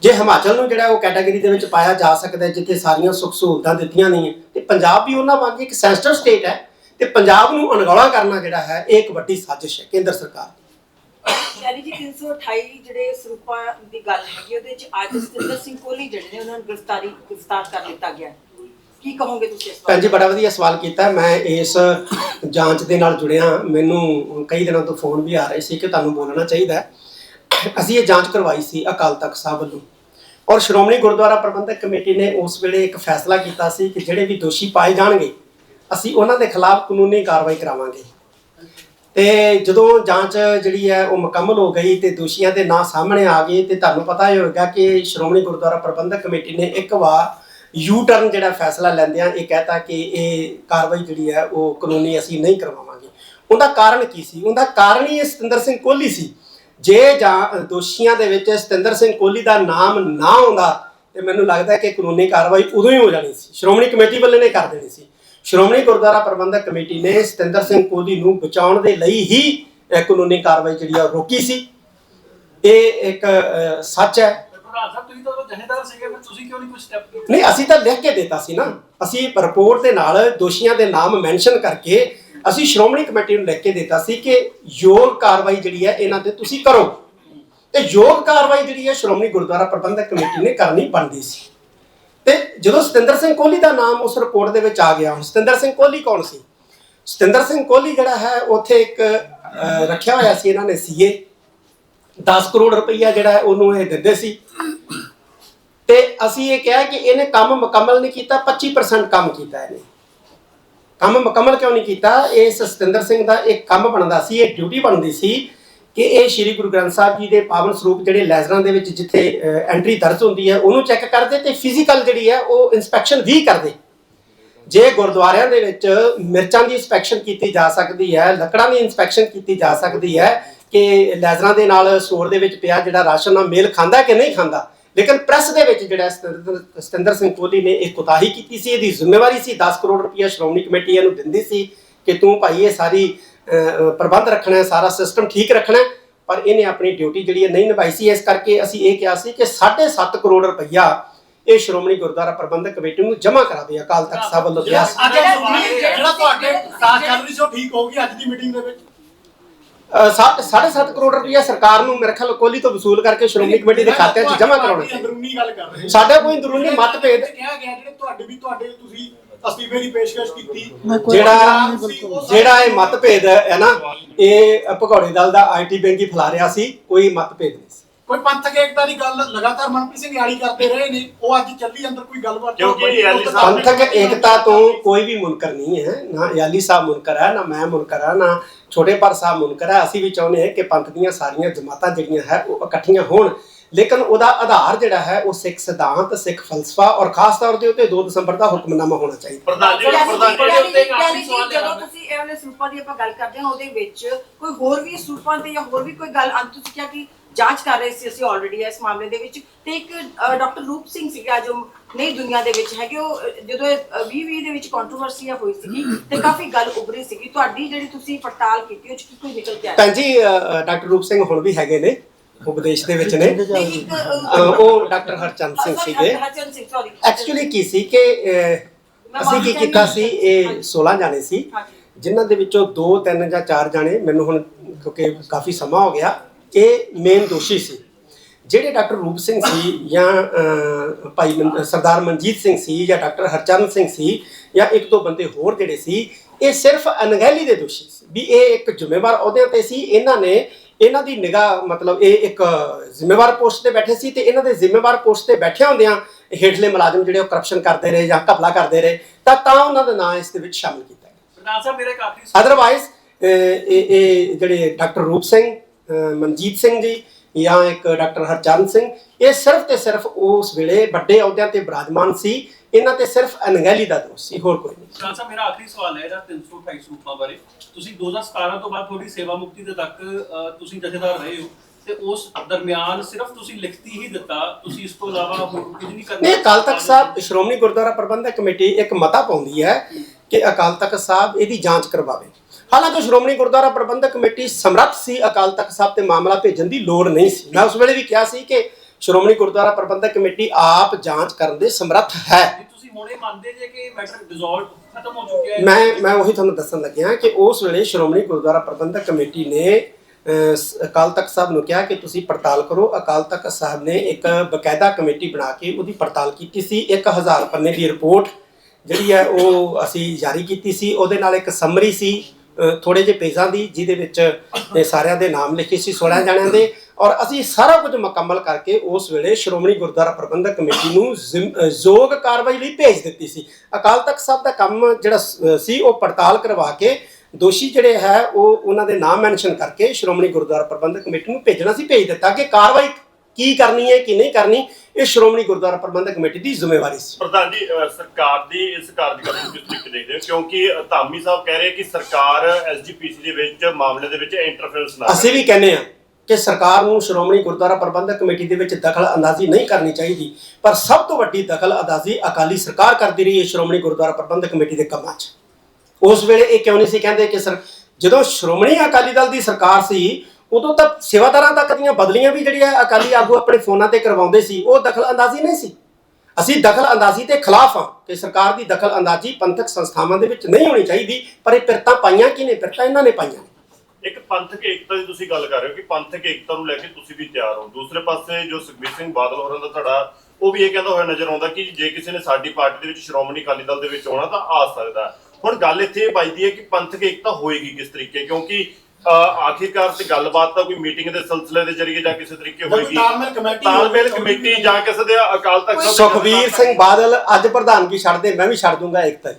ਜੇ ਹਿਮਾਚਲ ਨੂੰ ਜਿਹੜਾ ਉਹ ਕੈਟਾਗਰੀ ਦੇ ਵਿੱਚ ਪਾਇਆ ਜਾ ਸਕਦਾ ਹੈ ਜਿੱਥੇ ਸਾਰੀਆਂ ਸੁੱਖ ਸਹੂਲਤਾਂ ਦਿੱਤੀਆਂ ਨਹੀਂ ਤੇ ਪੰਜਾਬ ਵੀ ਉਹਨਾਂ ਵਾਂਗ ਇੱਕ ਸੈਂਸਿਟਿਵ ਸਟੇਟ ਹੈ ਤੇ ਪੰਜਾਬ ਨੂੰ ਅਣਗੌਲਾ ਕਰਨਾ ਜਿਹੜਾ ਹੈ ਇਹ ਇੱਕ ਵੱਡੀ ਸਾਜ਼ਿਸ਼ ਹੈ ਕੇਂਦਰ ਸਰਕਾਰ ਦੀ। ਯਾਨੀ ਕਿ 328 ਜਿਹੜੇ ਸਰੂਪਾਂ ਦੀ ਗੱਲ ਹੈਗੀ ਉਹਦੇ ਵਿੱਚ ਅੱਜ ਸਤਿੰਦਰ ਸਿੰਘ ਕੋਹਲੀ ਜਿਹੜੇ ਨੇ ਉਹਨਾਂ ਨੂੰ ਗ੍ਰਿਫਤਾਰੀ ਗ੍ਰਿਫਤਾਰ ਕਰ ਲਿੱਤਾ ਗਿਆ ਕੀ ਕਹੋਗੇ ਤੁਸੀਂ ਇਸ ਭੈਣ ਬਾਰੇ ਜੀ ਬੜਾ ਵਧੀਆ ਸਵਾਲ ਕੀਤਾ ਮੈਂ ਇਸ ਜਾਂਚ ਦੇ ਨਾਲ ਜੁੜਿਆ ਮੈਨੂੰ ਕਈ ਦਿਨਾਂ ਤੋਂ ਫੋਨ ਵੀ ਆ ਰਹੇ ਸੀ ਕਿ ਤੁਹਾਨੂੰ ਬੋਲਣਾ ਚਾਹੀਦਾ ਹੈ। ਅਸੀਂ ਇਹ ਜਾਂਚ ਕਰਵਾਈ ਸੀ ਅਕਾਲ ਤਖਤ ਸਾਹਿਬ ਵੱਲੋਂ। ਔਰ ਸ਼੍ਰੋਮਣੀ ਗੁਰਦੁਆਰਾ ਪ੍ਰਬੰਧਕ ਕਮੇਟੀ ਨੇ ਉਸ ਵੇਲੇ ਇੱਕ ਫੈਸਲਾ ਕੀਤਾ ਸੀ ਕਿ ਜਿਹੜੇ ਵੀ ਦੋਸ਼ੀ ਪਾਏ ਜਾਣਗੇ, ਅਸੀਂ ਉਹਨਾਂ ਦੇ ਖਿਲਾਫ ਕਾਨੂੰਨੀ ਕਾਰਵਾਈ ਕਰਾਵਾਂਗੇ। ਤੇ ਜਦੋਂ ਜਾਂਚ ਜਿਹੜੀ ਹੈ ਉਹ ਮੁਕੰਮਲ ਹੋ ਗਈ ਤੇ ਦੋਸ਼ੀਆਂ ਦੇ ਨਾਂ ਸਾਹਮਣੇ ਆ ਗਏ ਤੇ ਤੁਹਾਨੂੰ ਪਤਾ ਹੀ ਹੋਵੇਗਾ ਕਿ ਸ਼੍ਰੋਮਣੀ ਗੁਰਦੁਆਰਾ ਪ੍ਰਬੰਧਕ ਕਮੇਟੀ ਨੇ ਇੱਕ ਵਾਰ ਯੂ ਟਰਨ ਜਿਹੜਾ ਫੈਸਲਾ ਲੈਂਦਿਆਂ ਇਹ ਕਹਤਾ ਕਿ ਇਹ ਕਾਰਵਾਈ ਜਿਹੜੀ ਹੈ ਉਹ ਕਾਨੂੰਨੀ ਅਸੀਂ ਨਹੀਂ ਕਰਵਾਵਾਂਗੇ। ਉਹਦਾ ਕਾਰਨ ਕੀ ਸੀ? ਉਹਦਾ ਕਾਰਨ ਹੀ ਇਹ ਸਤਿੰਦਰ ਸਿੰਘ ਕੋਹਲੀ ਸੀ ਜੇ ਜਾਂ ਦੋਸ਼ੀਆਂ ਦੇ ਵਿੱਚ ਸਤਿੰਦਰ ਸਿੰਘ ਕੋਹਲੀ ਦਾ ਨਾਮ ਨਾ ਆਉਂਦਾ ਤੇ ਮੈਨੂੰ ਲੱਗਦਾ ਕਿ ਕਾਨੂੰਨੀ ਕਾਰਵਾਈ ਉਦੋਂ ਹੀ ਹੋ ਜਾਣੀ ਸੀ। ਸ਼੍ਰੋਮਣੀ ਕਮੇਟੀ ਵੱਲੋਂ ਨੇ ਕਰ ਦੇਣੀ ਸੀ। ਸ਼੍ਰੋਮਣੀ ਗੁਰਦੁਆਰਾ ਪ੍ਰਬੰਧਕ ਕਮੇਟੀ ਨੇ ਸਤਿੰਦਰ ਸਿੰਘ ਕੋਹਲੀ ਨੂੰ ਬਚਾਉਣ ਦੇ ਲਈ ਹੀ ਕਾਨੂੰਨੀ ਕਾਰਵਾਈ ਜਿਹੜੀ ਆ ਰੋਕੀ ਸੀ। ਇਹ ਇੱਕ ਸੱਚ ਹੈ। ਨਹੀਂ ਅਸੀਂ ਤਾਂ ਲਿਖ ਕੇ ਦਿੱਤਾ ਸੀ ਨਾ। ਅਸੀਂ ਰਿਪੋਰਟ ਦੇ ਨਾਲ ਦੋਸ਼ੀਆਂ ਦੇ ਨਾਮ ਮੈਂਸ਼ਨ ਕਰਕੇ ਅਸੀਂ ਸ਼੍ਰੋਮਣੀ ਕਮੇਟੀ ਨੂੰ ਲੈ ਕੇ ਦਿੱਤਾ ਸੀ ਕਿ ਯੋਗ ਕਾਰਵਾਈ ਜਿਹੜੀ ਹੈ ਇਹਨਾਂ ਤੇ ਤੁਸੀਂ ਕਰੋ। ਤੇ ਯੋਗ ਕਾਰਵਾਈ ਜਿਹੜੀ ਹੈ ਸ਼੍ਰੋਮਣੀ ਗੁਰਦੁਆਰਾ ਪ੍ਰਬੰਧਕ ਕਮੇਟੀ ਨੇ ਕਰਨੀ ਬਣਦੀ ਸੀ। ਤੇ ਜਦੋਂ ਸਤਿੰਦਰ ਸਿੰਘ ਕੋਹਲੀ ਦਾ ਨਾਮ ਉਸ ਰਿਪੋਰਟ ਦੇ ਵਿੱਚ ਆ ਗਿਆ ਸਤਿੰਦਰ ਸਿੰਘ ਕੋਹਲੀ ਕੌਣ ਸੀ? ਸਤਿੰਦਰ ਸਿੰਘ ਕੋਹਲੀ ਜਿਹੜਾ ਹੈ, ਉੱਥੇ ਇੱਕ ਰੱਖਿਆ ਹੋਇਆ ਸੀ ਇਹਨਾਂ ਨੇ ਸੀਏ। 10 ਕਰੋੜ ਰੁਪਈਆ ਜਿਹੜਾ ਹੈ ਉਹਨੂੰ ਇਹ ਦਿੰਦੇ ਸੀ। ਤੇ ਅਸੀਂ ਇਹ ਕਿਹਾ ਕਿ ਇਹਨੇ ਕੰਮ ਮੁਕੰਮਲ ਨਹੀਂ ਕੀਤਾ 25% ਕੰਮ ਕੀਤਾ ਇਹਨੇ। ਕੰਮ ਮੁਕੰਮਲ ਕਿਉਂ ਨਹੀਂ ਕੀਤਾ? ਇਹ ਸਤਿੰਦਰ ਸਿੰਘ ਦਾ ਇੱਕ ਕੰਮ ਬਣਦਾ ਸੀ, ਇਹ ਡਿਊਟੀ ਬਣਦੀ ਸੀ ਕਿ ਇਹ ਸ੍ਰੀ ਗੁਰੂ ਗ੍ਰੰਥ ਸਾਹਿਬ ਜੀ ਦੇ ਪਾਵਨ ਸਰੂਪ ਜਿਹੜੇ ਲੈਜ਼ਰਾਂ ਦੇ ਵਿੱਚ ਜਿੱਥੇ ਐਂਟਰੀ ਦਰਜ ਹੁੰਦੀ ਹੈ, ਉਹਨੂੰ ਚੈੱਕ ਕਰਦੇ ਤੇ ਫਿਜ਼ੀਕਲ ਜਿਹੜੀ ਹੈ, ਉਹ ਇਨਸਪੈਕਸ਼ਨ ਵੀ ਕਰਦੇ। ਜੇ ਗੁਰਦੁਆਰਿਆਂ ਦੇ ਵਿੱਚ ਮਿਰਚਾਂ ਦੀ ਇਨਸਪੈਕਸ਼ਨ ਕੀਤੀ ਜਾ ਸਕਦੀ ਹੈ, ਲੱਕੜਾਂ ਦੀ ਇਨਸਪੈਕਸ਼ਨ ਕੀਤੀ ਜਾ ਸਕਦੀ ਹੈ ਕਿ ਲੈਜ਼ਰਾਂ ਦੇ ਨਾਲ ਸਟੋਰ ਦੇ ਵਿੱਚ ਪਿਆ ਜਿਹੜਾ ਰਾਸ਼ਨ ਨਾਲ ਮੇਲ ਖਾਂਦਾ ਕਿ ਨਹੀਂ ਖਾਂਦਾ? ਲੇਕਿਨ ਪ੍ਰੈਸ ਦੇ ਵਿੱਚ ਜਿਹੜਾ ਸਤਿੰਦਰ ਸਿੰਘ ਕੋਹਲੀ ਨੇ ਇਹ ਕੁਤਾਹੀ ਕੀਤੀ ਸੀ ਇਹਦੀ ਜ਼ਿੰਮੇਵਾਰੀ ਸੀ 10 ਕਰੋੜ ਰੁਪਇਆ ਸ਼੍ਰੋਮਣੀ ਕਮੇਟੀ ਇਹਨੂੰ ਦਿੰਦੀ ਸੀ ਕਿ ਤੂੰ ਭਾਈ ਇਹ ਸਾਰੀ ਪ੍ਰਬੰਧ ਰੱਖਣਾ ਹੈ ਸਾਰਾ ਸਿਸਟਮ ਠੀਕ ਰੱਖਣਾ ਹੈ। ਪਰ ਇਹਨੇ ਆਪਣੀ ਡਿਊਟੀ ਜਿਹੜੀ ਹੈ ਨਹੀਂ ਨਿਭਾਈ ਸੀ ਇਸ ਕਰਕੇ ਅਸੀਂ ਇਹ ਕਿਹਾ ਸੀ ਕਿ 7.5 ਕਰੋੜ ਰੁਪਇਆ ਇਹ ਸ਼੍ਰੋਮਣੀ ਗੁਰਦੁਆਰਾ ਪ੍ਰਬੰਧਕ ਕਮੇਟੀ ਨੂੰ ਜਮ੍ਹਾਂ ਕਰਾ ਦੇ ਅਕਾਲ ਤਖਤ ਸਾਹਿਬ ਵੱਲੋਂ ਕਿਹਾ ਜਿਹੜਾ ਤੁਹਾਡੇ ਸਾਥ ਚੱਲ ਰਹੀ ਸੀ ਉਹ ਠੀਕ ਹੋ ਗਈ ਅੱਜ ਦੀ ਮੀਟਿੰਗ ਦੇ ਵਿੱਚ ਅਹ ਸੱਤ- ਸਾਢੇ 7 ਕਰੋੜ ਰੁਪਇਆ ਸਰਕਾਰ ਨੂੰ ਮੇਰੇ ਖਿਆਲ ਕੋਹਲੀ ਤੋਂ ਵਸੂਲ ਕਰਕੇ ਸ਼੍ਰੋਮਣੀ ਕਮੇਟੀ ਦੇ ਖਾਤਿਆਂ 'ਚ ਜਮ੍ਹਾਂ ਕਰਾਉਣਾ। ਅੰਦਰੂਨੀ ਗੱਲ ਕਰ ਰਹੇ ਸਾਡਾ ਕੋਈ ਅੰਦਰੂਨੀ ਮਤਭੇਦ ਕਿਹਾ ਗਿਆ ਜਿਹੜੇ ਤੁਹਾਡੇ ਵੀ ਤੁਹਾਡੇ ਤੁਸੀਂ ਅਸਤੀਫੇ ਦੀ ਪੇਸ਼ਕਸ਼ ਕੀਤੀ ਜਿਹੜਾ ਜਿਹੜਾ ਇਹ ਮਤਭੇਦ ਹੈ ਨਾ ਇਹ ਭਗੌੜੇ ਦਲ ਦਾ ਆਈਟੀ ਬੈਂਕ ਹੀ ਫੈਲਾ ਰਿਹਾ ਸੀ ਕੋਈ ਮਤਭੇਦ ਨਹੀਂ ਸੀ। ਕੋਈ ਪੰਥਕ ਏਕਤਾ ਦੀ ਗੱਲ ਲਗਾਤਾਰ ਮਨਪ੍ਰੀਤ ਸਿੰਘ ਯਾਲੀ ਕਰਦੇ ਰਹੇ ਨੇ ਉਹ ਅੱਜ ਚੱਲੀ ਅੰਦਰ ਕੋਈ ਗੱਲਬਾਤ ਕਿਉਂਕਿ ਯਾਲੀ ਤਾਂ ਸਾਹਿਬ- ਪੰਥਕ ਏਕਤਾ ਤੋਂ ਕੋਈ ਵੀ ਮੁਨਕਰ ਨਹੀਂ ਹੈ ਨਾ ਯਾਲੀ ਸਾਹਿਬ ਮੁਨਕਰ ਹੈ ਨਾ ਮੈਂ ਮੁਨਕਰ ਹਾਂ ਨਾ ਛੋਟੇ ਪਰ ਸਾਹਿਬ ਮੁਨਕਰ ਹੈ। ਅਸੀਂ ਵੀ ਚਾਹੁੰਦੇ ਹਾਂ ਕਿ ਪੰਥ ਦੀਆਂ ਸਾਰੀਆਂ ਜਮਾਤਾਂ ਜਿਹੜੀਆਂ ਹੈ ਉਹ ਇਕੱਠੀਆਂ ਹੋਣ। ਲੇਕਿਨ ਉਹਦਾ ਆਧਾਰ ਜਿਹੜਾ ਹੈ ਉਹ ਸਿੱਖ ਸਿਧਾਂਤ ਸਿੱਖ ਫਲਸਫਾ ਔਰ ਖਾਸ ਤੌਰ ਦੇ ਉੱਤੇ 2 ਦਸੰਬਰ ਦਾ ਹੁਕਮਨਾਮਾ ਹੋਣਾ ਚਾਹੀਦਾ। ਪ੍ਰਧਾਨ ਜੀ ਪ੍ਰਧਾਨ ਉੱਤੇ ਕਾਫੀ ਸਵਾਲ ਜਦੋਂ। ਤੁਸੀਂ ਇਹ ਵਾਲੇ ਸਰੂਪਾਂ ਦੀ ਆਪਾਂ ਗੱਲ ਕਰਦੇ ਹਾਂ ਉਹਦੇ ਵਿੱਚ ਕੋਈ ਹੋਰ ਵੀ ਸਰੂਪਾਂ ਤੇ ਜਾਂ ਹੋਰ ਵੀ ਕੋਈ ਗੱਲ ਅੰਤ ਤੁਸੀਂ ਕਿਹਾ ਕਿ ਜਾਂਚ ਕਰ ਰਹੇ ਸੀ ਅਸੀਂ ਆਲਰੇਡੀ ਇਸ ਮਾਮਲੇ ਦੇ ਵਿੱਚ। ਤੇ ਇੱਕ ਡਾਕਟਰ ਰੂਪ ਸਿੰਘ ਸੀਗਾ ਜੋ ਨਈ ਦੁਨੀਆ ਦੇ ਵਿੱਚ ਹੈਗੇ ਉਹ ਜਦੋਂ 2020 ਦੇ ਵਿੱਚ ਕੰਟਰੋਵਰਸੀ ਹੋਈ ਸੀਗੀ ਤੇ ਕਾਫੀ ਗੱਲ ਉੱਭਰੀ ਸੀਗੀ। ਤੁਹਾਡੀ ਜਿਹੜੀ ਤੁਸੀਂ ਪੜਤਾਲ ਕੀਤੀ ਉਹ ਚ ਕੀ ਕੋਈ ਨਿਕਲ ਕੇ ਆਇਆ? ਜੀ ਅ, ਡਾਕਟਰ ਰੂਪ ਸਿੰਘ ਹੁਣ ਵੀ ਹੈਗੇ ਨੇ ਉਹ ਵਿਦੇਸ਼ ਦੇ ਵਿੱਚ ਨੇ। ਤੇ ਉਹ ਡਾਕਟਰ ਹਰਚੰਦ ਸਿੰਘ ਸੀਗੇ। ਹਰਚੰਦ ਸਿੰਘ ਸੌਰੀ ਐਕਚੁਅਲੀ ਕੀ ਸੀ ਕਿ ਅਸੀਂ ਕੀ ਕੀਤਾ ਸੀ ਇਹ 16 ਜਾਣੇ ਸੀ। ਜਿਨ੍ਹਾਂ ਦੇ ਵਿੱਚੋਂ 2 3 ਜਾਂ 4 ਜਾਣੇ ਮੈਨੂੰ ਹੁਣ ਕਿਉਂਕਿ ਕਾਫੀ ਸਮਾਂ ਹੋ ਗਿਆ ਇਹ ਮੇਨ ਦੋਸ਼ੀ ਸੀ। ਜਿਹੜੇ ਡਾਕਟਰ ਰੂਪ ਸਿੰਘ ਸੀ ਜਾਂ ਭਾਈ ਸਰਦਾਰ ਮਨਜੀਤ ਸਿੰਘ ਸੀ ਜਾਂ ਡਾਕਟਰ ਹਰਚੰਦ ਸਿੰਘ ਸੀ ਜਾਂ ਇੱਕ ਦੋ ਬੰਦੇ ਹੋਰ ਜਿਹੜੇ ਸੀ ਇਹ ਸਿਰਫ ਅਣਗਹਿਲੀ ਦੇ ਦੋਸ਼ੀ ਸੀ। ਵੀ ਇਹ ਇੱਕ ਜ਼ਿੰਮੇਵਾਰ ਅਹੁਦਿਆਂ ਤੇ ਸੀ ਇਹਨਾਂ ਨੇ ਇਹਨਾਂ ਦੀ ਨਿਗਾਹ ਮਤਲਬ ਇਹ ਇੱਕ ਜ਼ਿੰਮੇਵਾਰ ਪੋਸਟ ਤੇ ਬੈਠੇ ਸੀ ਤੇ ਇਹਨਾਂ ਦੇ ਜ਼ਿੰਮੇਵਾਰ ਪੋਸਟ ਤੇ ਬੈਠਿਆਂ ਹੁੰਦਿਆਂ ਹੇਠਲੇ ਮੁਲਾਜ਼ਮ ਜਿਹੜੇ ਉਹ ਕਰਪਸ਼ਨ ਕਰਦੇ ਰਹੇ ਜਾਂ ਘਪਲਾ ਕਰਦੇ ਰਹੇ ਤਾਂ ਤਾਂ ਉਹਨਾਂ ਦਾ ਨਾਂ ਇਸ ਦੇ ਵਿੱਚ ਸ਼ਾਮਲ ਕੀਤਾ ਗਿਆ। ਪ੍ਰਧਾਨ ਸਾਹਿਬ ਮੇਰਾ ਸਵਾਲ ਅਦਰਵਾਈਜ਼ ਇਹ ਜਿਹੜੇ ਡਾਕਟਰ ਰੂਪ ਸਿੰਘ ਮਨਜੀਤ ਸਿੰਘ ਜੀ ਜਾਂ ਇੱਕ ਡਾਕਟਰ ਹਰਚੰਦ ਸਿੰਘ ਇਹ ਸਿਰਫ ਤੇ ਸਿਰਫ ਉਸ ਵੇਲੇ ਵੱਡੇ ਅਹੁਦਿਆਂ ਤੇ ਬਿਰਾਜਮਾਨ ਸੀ ਇਹਨਾਂ ਤੇ ਸਿਰਫ ਅਣਗਹਿਲੀ ਦਾ ਦੋਸ਼ ਸੀ ਹੋਰ ਕੋਈ ਨਹੀਂ। ਸਾਹਿਬ ਮੇਰਾ ਆਖਰੀ ਸਵਾਲ ਹੈ ਇਹਦਾ 328 ਸਰੂਪਾਂ ਬਾਰੇ। ਤੁਸੀਂ 2017 ਤੋਂ ਬਾਅਦ ਤੁਹਾਡੀ ਸੇਵਾ ਮੁਕਤੀ ਦੇ ਤੱਕ ਤੁਸੀਂ ਜਥੇਦਾਰ ਰਹੇ ਹੋ ਤੇ ਉਸ ਦਰਮਿਆਨ ਸਿਰਫ ਤੁਸੀਂ ਲਿਖਤੀ ਹੀ ਦਿੱਤਾ ਤੁਸੀਂ ਇਸ ਤੋਂ ਇਲਾਵਾ ਹੋਰ ਕੁਝ ਨਹੀਂ ਕਰਨਾ ਨਹੀਂ ਅਕਾਲ ਤਖਤ ਸਾਹਿਬ ਸ਼੍ਰੋਮਣੀ ਗੁਰਦੁਆਰਾ ਪ੍ਰਬੰਧਕ ਕਮੇਟੀ ਇੱਕ ਮਤਾ ਪਾਉਂਦੀ ਹੈ ਕਿ ਅਕਾਲ ਤਖਤ ਸਾਹਿਬ ਇਹਦੀ ਜਾਂਚ ਕਰਵਾਵੇ। ਹਾਲਾਂਕਿ ਸ਼੍ਰੋਮਣੀ ਗੁਰਦੁਆਰਾ ਪ੍ਰਬੰਧਕ ਕਮੇਟੀ ਸਮਰੱਥ ਸੀ ਅਕਾਲ ਤਖਤ ਸਾਹਿਬ ਤੇ ਮਾਮਲਾ ਭੇਜਣ ਦੀ ਲੋੜ ਨਹੀਂ ਸੀ। ਮੈਂ ਉਸ ਵੇਲੇ ਵੀ ਕਿਹਾ ਸੀ ਕਿ ਸ਼੍ਰੋਮਣੀ ਗੁਰਦੁਆਰਾ ਪ੍ਰਬੰਧਕ ਕਮੇਟੀ ਆਪ ਜਾਂਚ ਕਰਨ ਦੇ ਸਮਰੱਥ ਹੈ। ਜੇ ਤੁਸੀਂ ਹੁਣੇ ਮੰਨਦੇ ਜੇ ਕਿ ਮੈਟਰ ਡਿਸੋਲਵ ਖਤਮ ਹੋ ਚੁੱਕਿਆ ਹੈ। ਮੈਂ ਮੈਂ ਉਹੀ ਤੁਹਾਨੂੰ ਦੱਸਣ ਲੱਗਿਆ ਕਿ ਉਸ ਵੇਲੇ ਸ਼੍ਰੋਮਣੀ ਗੁਰਦੁਆਰਾ ਪ੍ਰਬੰਧਕ ਕਮੇਟੀ ਨੇ ਅਕਾਲ ਤਖਤ ਸਾਹਿਬ ਨੂੰ ਕਿਹਾ ਕਿ ਤੁਸੀਂ ਪੜਤਾਲ ਕਰੋ। ਅਕਾਲ ਤਖਤ ਸਾਹਿਬ ਨੇ ਇੱਕ ਬਕਾਇਦਾ ਕਮੇਟੀ ਬਣਾ ਕੇ ਉਹਦੀ ਪੜਤਾਲ ਕੀਤੀ ਸੀ। 1000 ਪੰਨੇ ਦੀ ਰਿਪੋਰਟ ਜਿਹੜੀ ਹੈ ਉਹ ਅਸੀਂ ਜਾਰੀ ਕੀਤੀ ਸੀ। ਉਹਦੇ ਨਾਲ ਇੱਕ ਸਮਰੀ ਸੀ। ਥੋੜੇ ਜਿਹੇ ਪੇਜਾਂ ਦੀ, ਜਿਹਦੇ ਵਿੱਚ ਸਾਰਿਆਂ ਦੇ ਨਾਮ ਲਿਖੇ ਸੀ 16 ਜਣਿਆਂ ਦੇ। ਔਰ ਅਸੀਂ ਸਾਰਾ ਕੁਝ ਮੁਕੰਮਲ ਕਰਕੇ ਉਸ ਵੇਲੇ ਸ਼੍ਰੋਮਣੀ ਗੁਰਦੁਆਰਾ ਪ੍ਰਬੰਧਕ ਕਮੇਟੀ ਨੂੰ ਜ਼ਿੰਮ- ਯੋਗ ਕਾਰਵਾਈ ਲਈ ਭੇਜ ਦਿੱਤੀ ਸੀ। ਅਕਾਲ ਤਖਤ ਸਾਹਿਬ ਦਾ ਕੰਮ ਜਿਹੜਾ ਸੀ ਉਹ ਪੜਤਾਲ ਕਰਵਾ ਕੇ ਦੋਸ਼ੀ ਜਿਹੜੇ ਹੈ, ਉਹ ਉਹਨਾਂ ਦੇ ਨਾਮ ਮੈਂਸ਼ਨ ਕਰਕੇ ਸ਼੍ਰੋਮਣੀ ਗੁਰਦੁਆਰਾ ਪ੍ਰਬੰਧਕ ਕਮੇਟੀ ਨੂੰ ਭੇਜਣਾ ਸੀ, ਭੇਜ ਦਿੱਤਾ ਕਿ ਕਾਰਵਾਈ ਕੀ ਕਰਨੀ ਹੈ ਕੀ ਨਹੀਂ ਕਰਨੀ ਇਹ ਸ਼੍ਰੋਮਣੀ ਗੁਰਦੁਆਰਾ ਪ੍ਰਬੰਧਕ ਕਮੇਟੀ ਦੀ ਜ਼ਿੰਮੇਵਾਰੀ ਸੀ। ਪ੍ਰਧਾਨ ਜੀ ਅਹ ਸਰਕਾਰ ਦੀ ਇਸ ਕਾਰਜਕਰਮ ਨੂੰ ਕਿਸ ਤਰੀਕੇ ਦੇਖਦੇ ਹੋ ਕਿਉਂਕਿ ਧਾਮੀ ਸਾਹਿਬ ਕਹਿ ਰਹੇ ਕਿ ਸਰਕਾਰ ਐਸਜੀਪੀਸੀ ਦੇ ਵਿੱਚ ਮਾਮਲੇ ਦੇ ਵਿੱਚ ਇੰਟਰਫੇਰੈਂਸ ਨਾ ਅਸੀਂ ਵੀ ਕਹਿੰਦੇ ਹਾਂ ਕਿ ਸਰਕਾਰ ਨੂੰ ਸ਼੍ਰੋਮਣੀ ਗੁਰਦੁਆਰਾ ਪ੍ਰਬੰਧਕ ਕਮੇਟੀ ਦੇ ਵਿੱਚ ਦਖਲ ਅੰਦਾਜ਼ੀ ਨਹੀਂ ਕਰਨੀ ਚਾਹੀਦੀ ਪਰ ਸਭ ਤੋਂ ਵੱਡੀ ਦਖਲ ਅੰਦਾਜ਼ੀ ਅਕਾਲੀ ਸਰਕਾਰ ਕਰਦੀ ਰਹੀ ਹੈ ਸ਼੍ਰੋਮਣੀ ਗੁਰਦੁਆਰਾ ਪ੍ਰਬੰਧਕ ਕਮੇਟੀ ਦੇ ਕੰਮਾਂ 'ਚ। ਉਸ ਵੇਲੇ ਇਹ ਕਿਉਂ ਨਹੀਂ ਸੀ ਕਹਿੰਦੇ ਕਿ ਸਰ ਜਦੋਂ ਸ਼੍ਰੋਮਣੀ ਅਕਾਲੀ ਦਲ ਦੀ ਸਰਕਾਰ ਸੀ ਉਦੋਂ ਤਾਂ ਸੇਵਾਦਾਰਾਂ ਤੱਕ ਦੀਆਂ ਬਦਲੀਆਂ ਵੀ ਜਿਹੜੀਆਂ ਅਕਾਲੀ ਆਗੂ ਆਪਣੇ ਫੋਨਾਂ ਤੇ ਕਰਵਾਉਂਦੇ ਸੀ, ਉਹ ਦਖਲ ਅੰਦਾਜ਼ੀ ਨਹੀਂ ਸੀ। ਅਸੀਂ ਦਖਲ ਅੰਦਾਜ਼ੀ ਦੇ ਖਿਲਾਫ ਹਾਂ ਕਿ ਸਰਕਾਰ ਦੀ ਦਖਲ ਅੰਦਾਜ਼ੀ ਪੰਥਕ ਸੰਸਥਾਵਾਂ ਦੇ ਵਿੱਚ ਨਹੀਂ ਹੋਣੀ ਚਾਹੀਦੀ, ਪਰ ਇਹ ਪਿਰਤਾਂ ਪਾਈਆਂ ਕਿਨੇ ਪਿਰਤਾਂ ਇਹਨਾਂ ਨੇ ਪਾਈਆਂ। ਇੱਕ ਪੰਥਕ ਏਕਤਾ ਦੀ ਤੁਸੀਂ ਗੱਲ ਕਰ ਰਹੇ ਹੋ ਕਿ ਪੰਥਕ ਏਕਤਾ ਨੂੰ ਲੈ ਕੇ ਤੁਸੀਂ ਵੀ ਤਿਆਰ ਹੋ। ਦੂਸਰੇ ਪਾਸੇ ਜੋ ਸੁਖਬੀਰ ਸਿੰਘ ਬਾਦਲ ਹੋਰਾਂ ਦਾ ਧੜਾ, ਉਹ ਵੀ ਇਹ ਕਹਿੰਦਾ ਹੋਇਆ ਨਜ਼ਰ ਆਉਂਦਾ ਕਿ ਜੇ ਕਿਸੇ ਨੇ ਸਾਡੀ ਪਾਰਟੀ ਦੇ ਵਿੱਚ ਸ਼੍ਰੋਮਣੀ ਅਕਾਲੀ ਦਲ ਦੇ ਵਿੱਚ ਆਉਣਾ ਤਾਂ ਆ ਸਕਦਾ। ਹੁਣ ਗੱਲ ਇੱਥੇ ਇਹ ਵੱਜਦੀ ਹੈ ਕਿ ਪੰਥਕ ਏਕਤਾ ਹੋਏਗੀ ਕਿਸ ਤਰੀਕੇ, ਕਿਉਂਕਿ ਆਖਿਰਕਾਰ ਤੇ ਗੱਲਬਾਤ ਤਾਂ ਕੋਈ ਮੀਟਿੰਗ ਦੇ ਸਿਲਸਿਲੇ ਦੇ ਜ਼ਰੀਏ ਜਾਂ ਕਿਸੇ ਤਰੀਕੇ ਹੋਏਗੀ ਤਾਲਮੇਲ ਕਮੇਟੀ ਤਾਲਮੇਲ। ਕਮੇਟੀ ਜਾਂ ਕਿਸੇ ਦੇ ਅਕਾਲ ਤਖਤ ਸੁਖਬੀਰ ਸਿੰਘ ਬਾਦਲ ਅੱਜ ਪ੍ਰਧਾਨਗੀ ਛੱਡ ਦੇ ਮੈਂ ਵੀ ਛੱਡ ਦੂੰਗਾ ਇੱਕ ਤਾਂ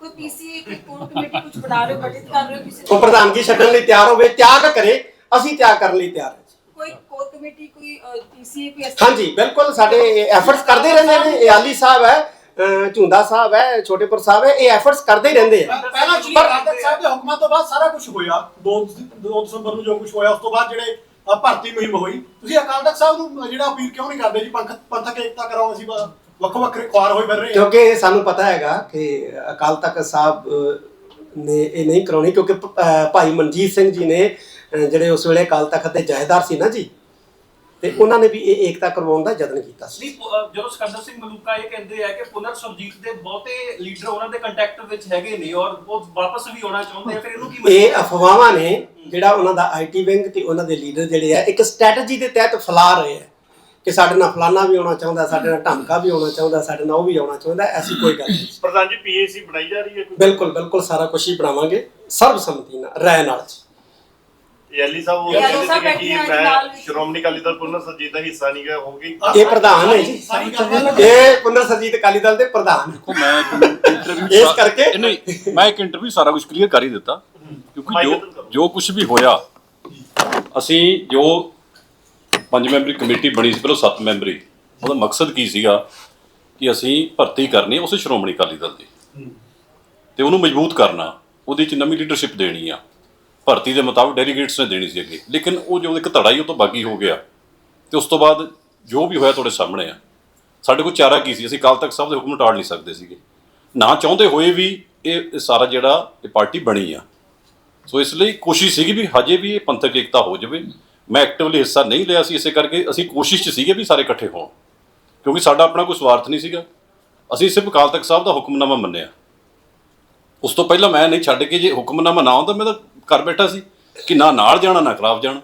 ਕੋਈ ਪੀਸੀਏ ਕੋਈ ਕੋਰ ਕਮੇਟੀ ਕੁਝ ਬਣਾ ਰਹੇ ਹੋ ਗਠਿਤ ਕਰ ਰਹੇ ਹੋ ਕਿਸੇ ਉਹ ਪ੍ਰਧਾਨਗੀ ਛੱਡਣ ਲਈ ਤਿਆਰ ਹੋਵੇ ਤਿਆਗ ਕਰੇ ਅਸੀਂ ਤਿਆਗ ਕਰਨ ਲਈ ਤਿਆਰ ਹਾਂ ਜੀ। ਕੋਈ ਕੋਰ ਕਮੇਟੀ ਕੋਈ ਪੀਸੀਏ ਕੋਈ ਹਾਂਜੀ ਬਿਲਕੁਲ ਸਾਡੇ ਐਫਰਟਸ ਕਰਦੇ ਰਹਿੰਦੇ ਨੇ ਇਹ ਆਲੀ ਸਾਹਿਬ ਹੈ ਅਹ ਝੁੰਦਾ ਸਾਹਿਬ ਹੈ ਛੋਟੇਪੁਰ ਸਾਹਿਬ ਹੈ ਇਹ ਐਫਰਟਸ ਕਰਦੇ ਹੀ ਰਹਿੰਦੇ ਆ। ਪਹਿਲਾਂ ਸ਼੍ਰੀ ਪਰ- ਅਕਾਲ ਸਾਹਿਬ ਦੇ ਹੁਕਮਾਂ ਤੋਂ ਬਾਅਦ ਸਾਰਾ ਕੁਝ ਹੋਇਆ। 2 2 ਦਸੰਬਰ ਨੂੰ ਜੋ ਕੁਝ ਹੋਇਆ ਉਸ ਤੋਂ ਬਾਅਦ ਜਿਹੜੇ ਅ, ਭਰਤੀ ਮੁਹਿੰਮ ਹੋਈ। ਤੁਸੀਂ ਅਕਾਲ ਤਖਤ ਸਾਹਿਬ ਨੂੰ ਜਿਹੜਾ ਅਪੀਲ ਕਿਉਂ ਨਹੀਂ ਕਰਦੇ ਜੀ? ਪੰਥ ਪੰਥਕ ਏਕਤਾ ਕਰਾਓ ਅਸੀਂ ਬ- ਵੱਖੋ ਵੱਖਰੇ ਖੁਆਰ ਹੋਏ ਫਿਰ ਰਹੇ ਹਾਂ। ਕਿਉਂਕਿ ਸਾਨੂੰ ਪਤਾ ਹੈਗਾ ਕਿ ਅਕਾਲ ਤਖਤ ਸਾਹਿਬ ਅਹ, ਨੇ ਇਹ ਨਹੀਂ ਕਰਾਉਣੀ ਕਿਉਂਕਿ ਭ- ਅਹ, ਭਾਈ ਮਨਜੀਤ ਸਿੰਘ ਜੀ ਨੇ ਅਹ, ਜਿਹੜੇ ਉਸ ਵੇਲੇ ਅਕਾਲ ਤਖਤ ਦੇ ਜਹੇਦਾਰ ਸੀ ਨਾ ਜੀ ਤੇ ਉਹਨਾਂ ਨੇ ਵੀ ਇਹ ਏਕਤਾ ਕਰਵਾਉਣ ਦਾ ਯਤਨ ਕੀਤਾ ਸੀ। ਨਹੀਂ ਪ- ਅਹ ਜਦੋਂ ਸਿਕੰਦਰ ਸਿੰਘ ਮਲੂਕਾ ਇਹ ਕਹਿੰਦੇ ਆ ਕਿ ਪੁਨਰ ਸੁਰਜੀਤ ਦੇ ਬਹੁਤੇ ਲੀਡਰ ਉਹਨਾਂ ਦੇ ਕੰਟੈਕਟ ਵਿੱਚ ਹੈਗੇ ਨੇ ਔਰ ਉਹ ਵਾਪਸ ਵੀ ਆਉਣਾ ਚਾਹੁੰਦੇ ਆ ਫਿਰ ਇਹਨੂੰ ਕੀ ਇਹ ਅਫਵਾਹਾਂ ਨੇ ਜਿਹੜਾ ਉਹਨਾਂ ਦਾ ਆਈਟੀ ਵਿੰਗ ਤੇ ਉਹਨਾਂ ਦੇ ਲੀਡਰ ਜਿਹੜੇ ਆ ਇੱਕ ਸਟ੍ਰੈਟਜੀ ਦੇ ਤਹਿਤ ਫੈਲਾ ਰਹੇ ਆ ਕਿ ਸਾਡੇ ਨਾਲ ਫਲਾਨਾ ਵੀ ਆਉਣਾ ਚਾਹੁੰਦਾ ਸਾਡੇ ਨਾਲ ਢਮਕਾ ਵੀ ਆਉਣਾ ਚਾਹੁੰਦਾ ਸਾਡੇ ਨਾਲ ਉਹ ਵੀ ਆਉਣਾ ਚਾਹੁੰਦਾ ਐਸੀ ਕੋਈ ਗੱਲ ਨਹੀਂ। ਪ੍ਰਧਾਨ ਜੀ ਪੀਏਸੀ ਬਣਾਈ ਜਾ ਰਹੀ ਹੈ ਕੋਈ? ਬਿਲਕੁਲ ਬਿਲਕੁਲ ਸਾਰਾ ਕੁਝ ਹੀ ਬਣਾਵਾਂਗੇ ਸਰਬਸੰਮਤੀ ਨਾਲ ਰਾਏ ਨਾਲ ਜੀ। ਯਾਲੀ ਸਾਹਿਬ ਉਹ ਯਾਲੀ ਕਹਿੰਦੇ ਸਾਹਿਬ ਬੈਠੇ ਆ ਜੀ ਮੈਂ ਨਾਲ। ਸ਼੍ਰੋਮਣੀ ਅਕਾਲੀ ਦਲ ਪੁਨਰ ਸਰਜੀਤ ਦਾ ਹਿੱਸਾ ਨਹੀਂ ਗਿਆ ਹੋਗੀ ਇਹ ਪ੍ਰਧਾਨ ਹੈ ਜੀ। ਸਾਰੀ ਇਹ ਪੁੰਦਰ ਸਰਜੀਤ ਅਕਾਲੀ ਦਲ ਦੇ ਪ੍ਰਧਾਨ। ਦੇਖੋ ਮੈਂ ਇੱਕ ਇੰਟਰਵਿਊ ਇਸ ਕਰਕੇ? ਨਹੀਂ ਮੈਂ ਇੱਕ ਇੰਟਰਵਿਊ ਸਾਰਾ ਕੁਝ ਕਲੀਅਰ ਕਰ ਹੀ ਦਿੱਤਾ। ਕਿਉਂਕਿ ਮਾਈਕ ਜੋ ਕਰੋ। ਜੋ ਕੁਝ ਵੀ ਹੋਇਆ ਅਸੀਂ ਜੋ ਪੰਜ ਮੈਂਬਰੀ ਕਮੇਟੀ ਬਣੀ ਸੀ ਪਹਿਲਾਂ ਸੱਤ ਮੈਂਬਰੀ ਉਹਦਾ ਮਕਸਦ ਕੀ ਸੀਗਾ? ਕਿ ਅਸੀਂ ਭਰਤੀ ਕਰਨੀ ਉਸੇ ਸ਼੍ਰੋਮਣੀ ਅਕਾਲੀ ਦਲ ਦੀ। ਤੇ ਉਹਨੂੰ ਮਜ਼ਬੂਤ ਕਰਨਾ ਉਹਦੇ ਚ ਨਵੀਂ ਲੀਡਰਸ਼ਿਪ ਦੇਣੀ ਆ। ਭਰਤੀ ਦੇ ਮੁਤਾਬਕ ਡੈਲੀਗੇਟਸ ਨੇ ਦੇਣੀ ਸੀ ਅੱਗੇ। ਲੇਕਿਨ ਉਹ ਜੋ ਇੱਕ ਧੜਾ ਹੀ ਉਹ ਤੋਂ ਬਾਗੀ ਹੋ ਗਿਆ। ਤੇ ਉਸ ਤੋਂ ਬਾਅਦ ਜੋ ਵੀ ਹੋਇਆ ਤੁਹਾਡੇ ਸਾਹਮਣੇ ਆ। ਸਾਡੇ ਕੋਲ ਚਾਰਾ ਕੀ ਸੀ? ਅਸੀਂ ਕੱਲ ਤੱਕ ਸਭ ਦੇ ਹੁਕਮ ਟਾਲ ਨਹੀਂ ਸਕਦੇ ਸੀਗੇ। ਨਾ ਚਾਹੁੰਦੇ ਹੋਏ ਵੀ ਇਹ ਇਹ ਸਾਰਾ ਜਿਹੜਾ ਇਹ ਪਾਰਟੀ ਬਣੀ ਆ। ਸੋ ਇਸ ਲਈ ਕੋਸ਼ਿਸ਼ ਸੀਗੀ ਵੀ ਹਜੇ ਵੀ ਇਹ ਪੰਥਕ ਏਕਤਾ ਹੋ ਜਾਵੇ। ਮੈਂ ਐਕਟਿਵਲੀ ਹਿੱਸਾ ਨਹੀਂ ਲਿਆ ਸੀ ਇਸੇ ਕਰਕੇ ਅਸੀਂ ਕੋਸ਼ਿਸ਼ 'ਚ ਸੀਗੇ ਵੀ ਸਾਰੇ ਇਕੱਠੇ ਹੋਣ। ਕਿਉਂਕਿ ਸਾਡਾ ਆਪਣਾ ਕੋਈ ਸਵਾਰਥ ਨਹੀਂ ਸੀਗਾ। ਅਸੀਂ ਸਿਰਫ ਅਕਾਲ ਤਖਤ ਸਾਹਿਬ ਦਾ ਹੁਕਮਨਾਮਾ ਮੰਨਿਆ। ਉਸ ਤੋਂ ਪਹਿਲਾਂ ਮੈਂ ਨਹੀਂ ਛੱਡ ਕੇ ਜੇ ਹੁਕਮਨਾਮਾ ਨਾ ਆਉਂਦਾ, ਮੈਂ ਤਾਂ ਘਰ ਬੈਠਾ ਸੀ ਕਿ ਨਾ ਨਾਲ ਜਾਣਾ ਨਾ ਖਿਲਾਫ ਜਾਣਾ।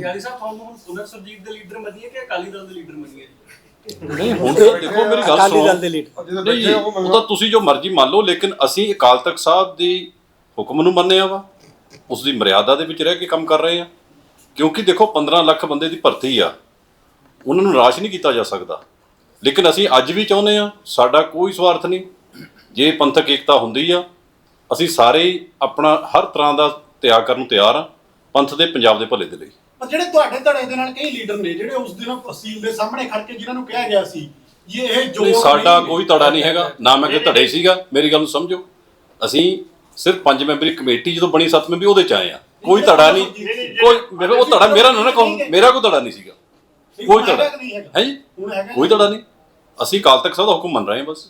ਯਾਲੀ ਸਾਹਿਬ ਤੁਹਾਨੂੰ ਹੁਣ ਪੁਨਰ ਸੁਰਜੀਤ ਦੇ ਲੀਡਰ ਮੰਨੀਏ ਕਿ ਅਕਾਲੀ ਦਲ ਦੇ ਲੀਡਰ ਮੰਨੀਏ? ਨਹੀਂ ਹੁਣ ਦੇਖੋ ਮੇਰੀ ਗੱਲ ਅਕਾਲੀ ਸੁਣੋ। ਦਲ ਦੇ ਲੀਡਰ। ਨਹੀਂ ਉਹ ਤਾਂ ਤੁਸੀਂ ਜੋ ਮਰਜ਼ੀ ਮੰਨ ਲਓ ਲੇਕਿਨ ਅਸੀਂ ਅਕਾਲ ਤਖਤ ਸਾਹਿਬ ਦੀ ਹੁਕਮ ਨੂੰ ਮੰਨਿਆ ਵਾ। ਉਸ ਦੀ ਮਰਿਆਦਾ ਦੇ ਵਿੱਚ ਰਹਿ ਕੇ ਕੰਮ ਕਰ ਰਹੇ ਆ। ਕਿਉਂਕਿ ਦੇਖੋ 15 ਲੱਖ ਬੰਦੇ ਦੀ ਭਰਤੀ ਆ। ਉਹਨਾਂ ਨੂੰ ਨਿਰਾਸ਼ ਨਹੀਂ ਕੀਤਾ ਜਾ ਸਕਦਾ। ਲੇਕਿਨ ਅਸੀਂ ਅੱਜ ਵੀ ਚਾਹੁੰਦੇ ਆ ਸਾਡਾ ਕੋਈ ਸਵਾਰਥ ਨਹੀਂ। ਜੇ ਪੰਥਕ ਏਕਤਾ ਹੁੰਦੀ ਆ ਅਸੀਂ ਸਾਰੇ ਹੀ ਆਪਣਾ ਹਰ ਤਰ੍ਹਾਂ ਦਾ ਤਿਆਗ ਕਰਨ ਨੂੰ ਤਿਆਰ ਆ ਪੰਥ ਦੇ ਪੰਜਾਬ ਦੇ ਭਲੇ ਦੇ ਲਈ। ਪਰ ਜਿਹੜੇ ਤੁਹਾਡੇ ਧੜੇ ਦੇ ਨਾਲ ਕਈ ਲੀਡਰ ਨੇ ਜਿਹੜੇ ਉਸ ਦਿਨ ਅਸੀਲ ਦੇ ਸਾਹਮਣੇ ਖੜ ਕੇ ਜਿਨ੍ਹਾਂ ਨੂੰ ਕਿਹਾ ਗਿਆ ਸੀ ਇਹ ਜੋ ਸਾਡਾ ਕੋਈ ਧੜਾ ਨਹੀਂ ਹੈਗਾ ਨਾ ਮੈਂ ਕਿ ਧੜੇ ਸੀਗਾ ਮੇਰੀ ਗੱਲ ਨੂੰ ਸਮਝੋ। ਅਸੀਂ ਸਿਰਫ ਪੰਜ ਮੈਂਬਰੀ ਕਮੇਟੀ ਜਦੋਂ ਬਣੀ ਸੱਤ ਮੈਂਬਰੀ ਉਹਦੇ ਚ ਆਏ ਆ। ਕੋਈ ਧੜਾ ਨਹੀਂ ਕੋਈ ਮੇਰੇ ਉਹ ਧੜਾ ਮੇਰਾ ਨਾ ਨਾ ਕਹੋ ਮੇਰਾ ਕੋਈ ਧੜਾ ਨਹੀਂ ਸੀਗਾ। ਕੋਈ ਧੜਾ ਹੈ ਜੀ? ਕੋਈ ਧੜਾ ਨਹੀਂ? ਅਸੀਂ ਕਾਲ ਤੱਕ ਸਭ ਦਾ ਹੁਕਮ ਮੰਨ ਰਹੇ ਹਾਂ ਬਸ।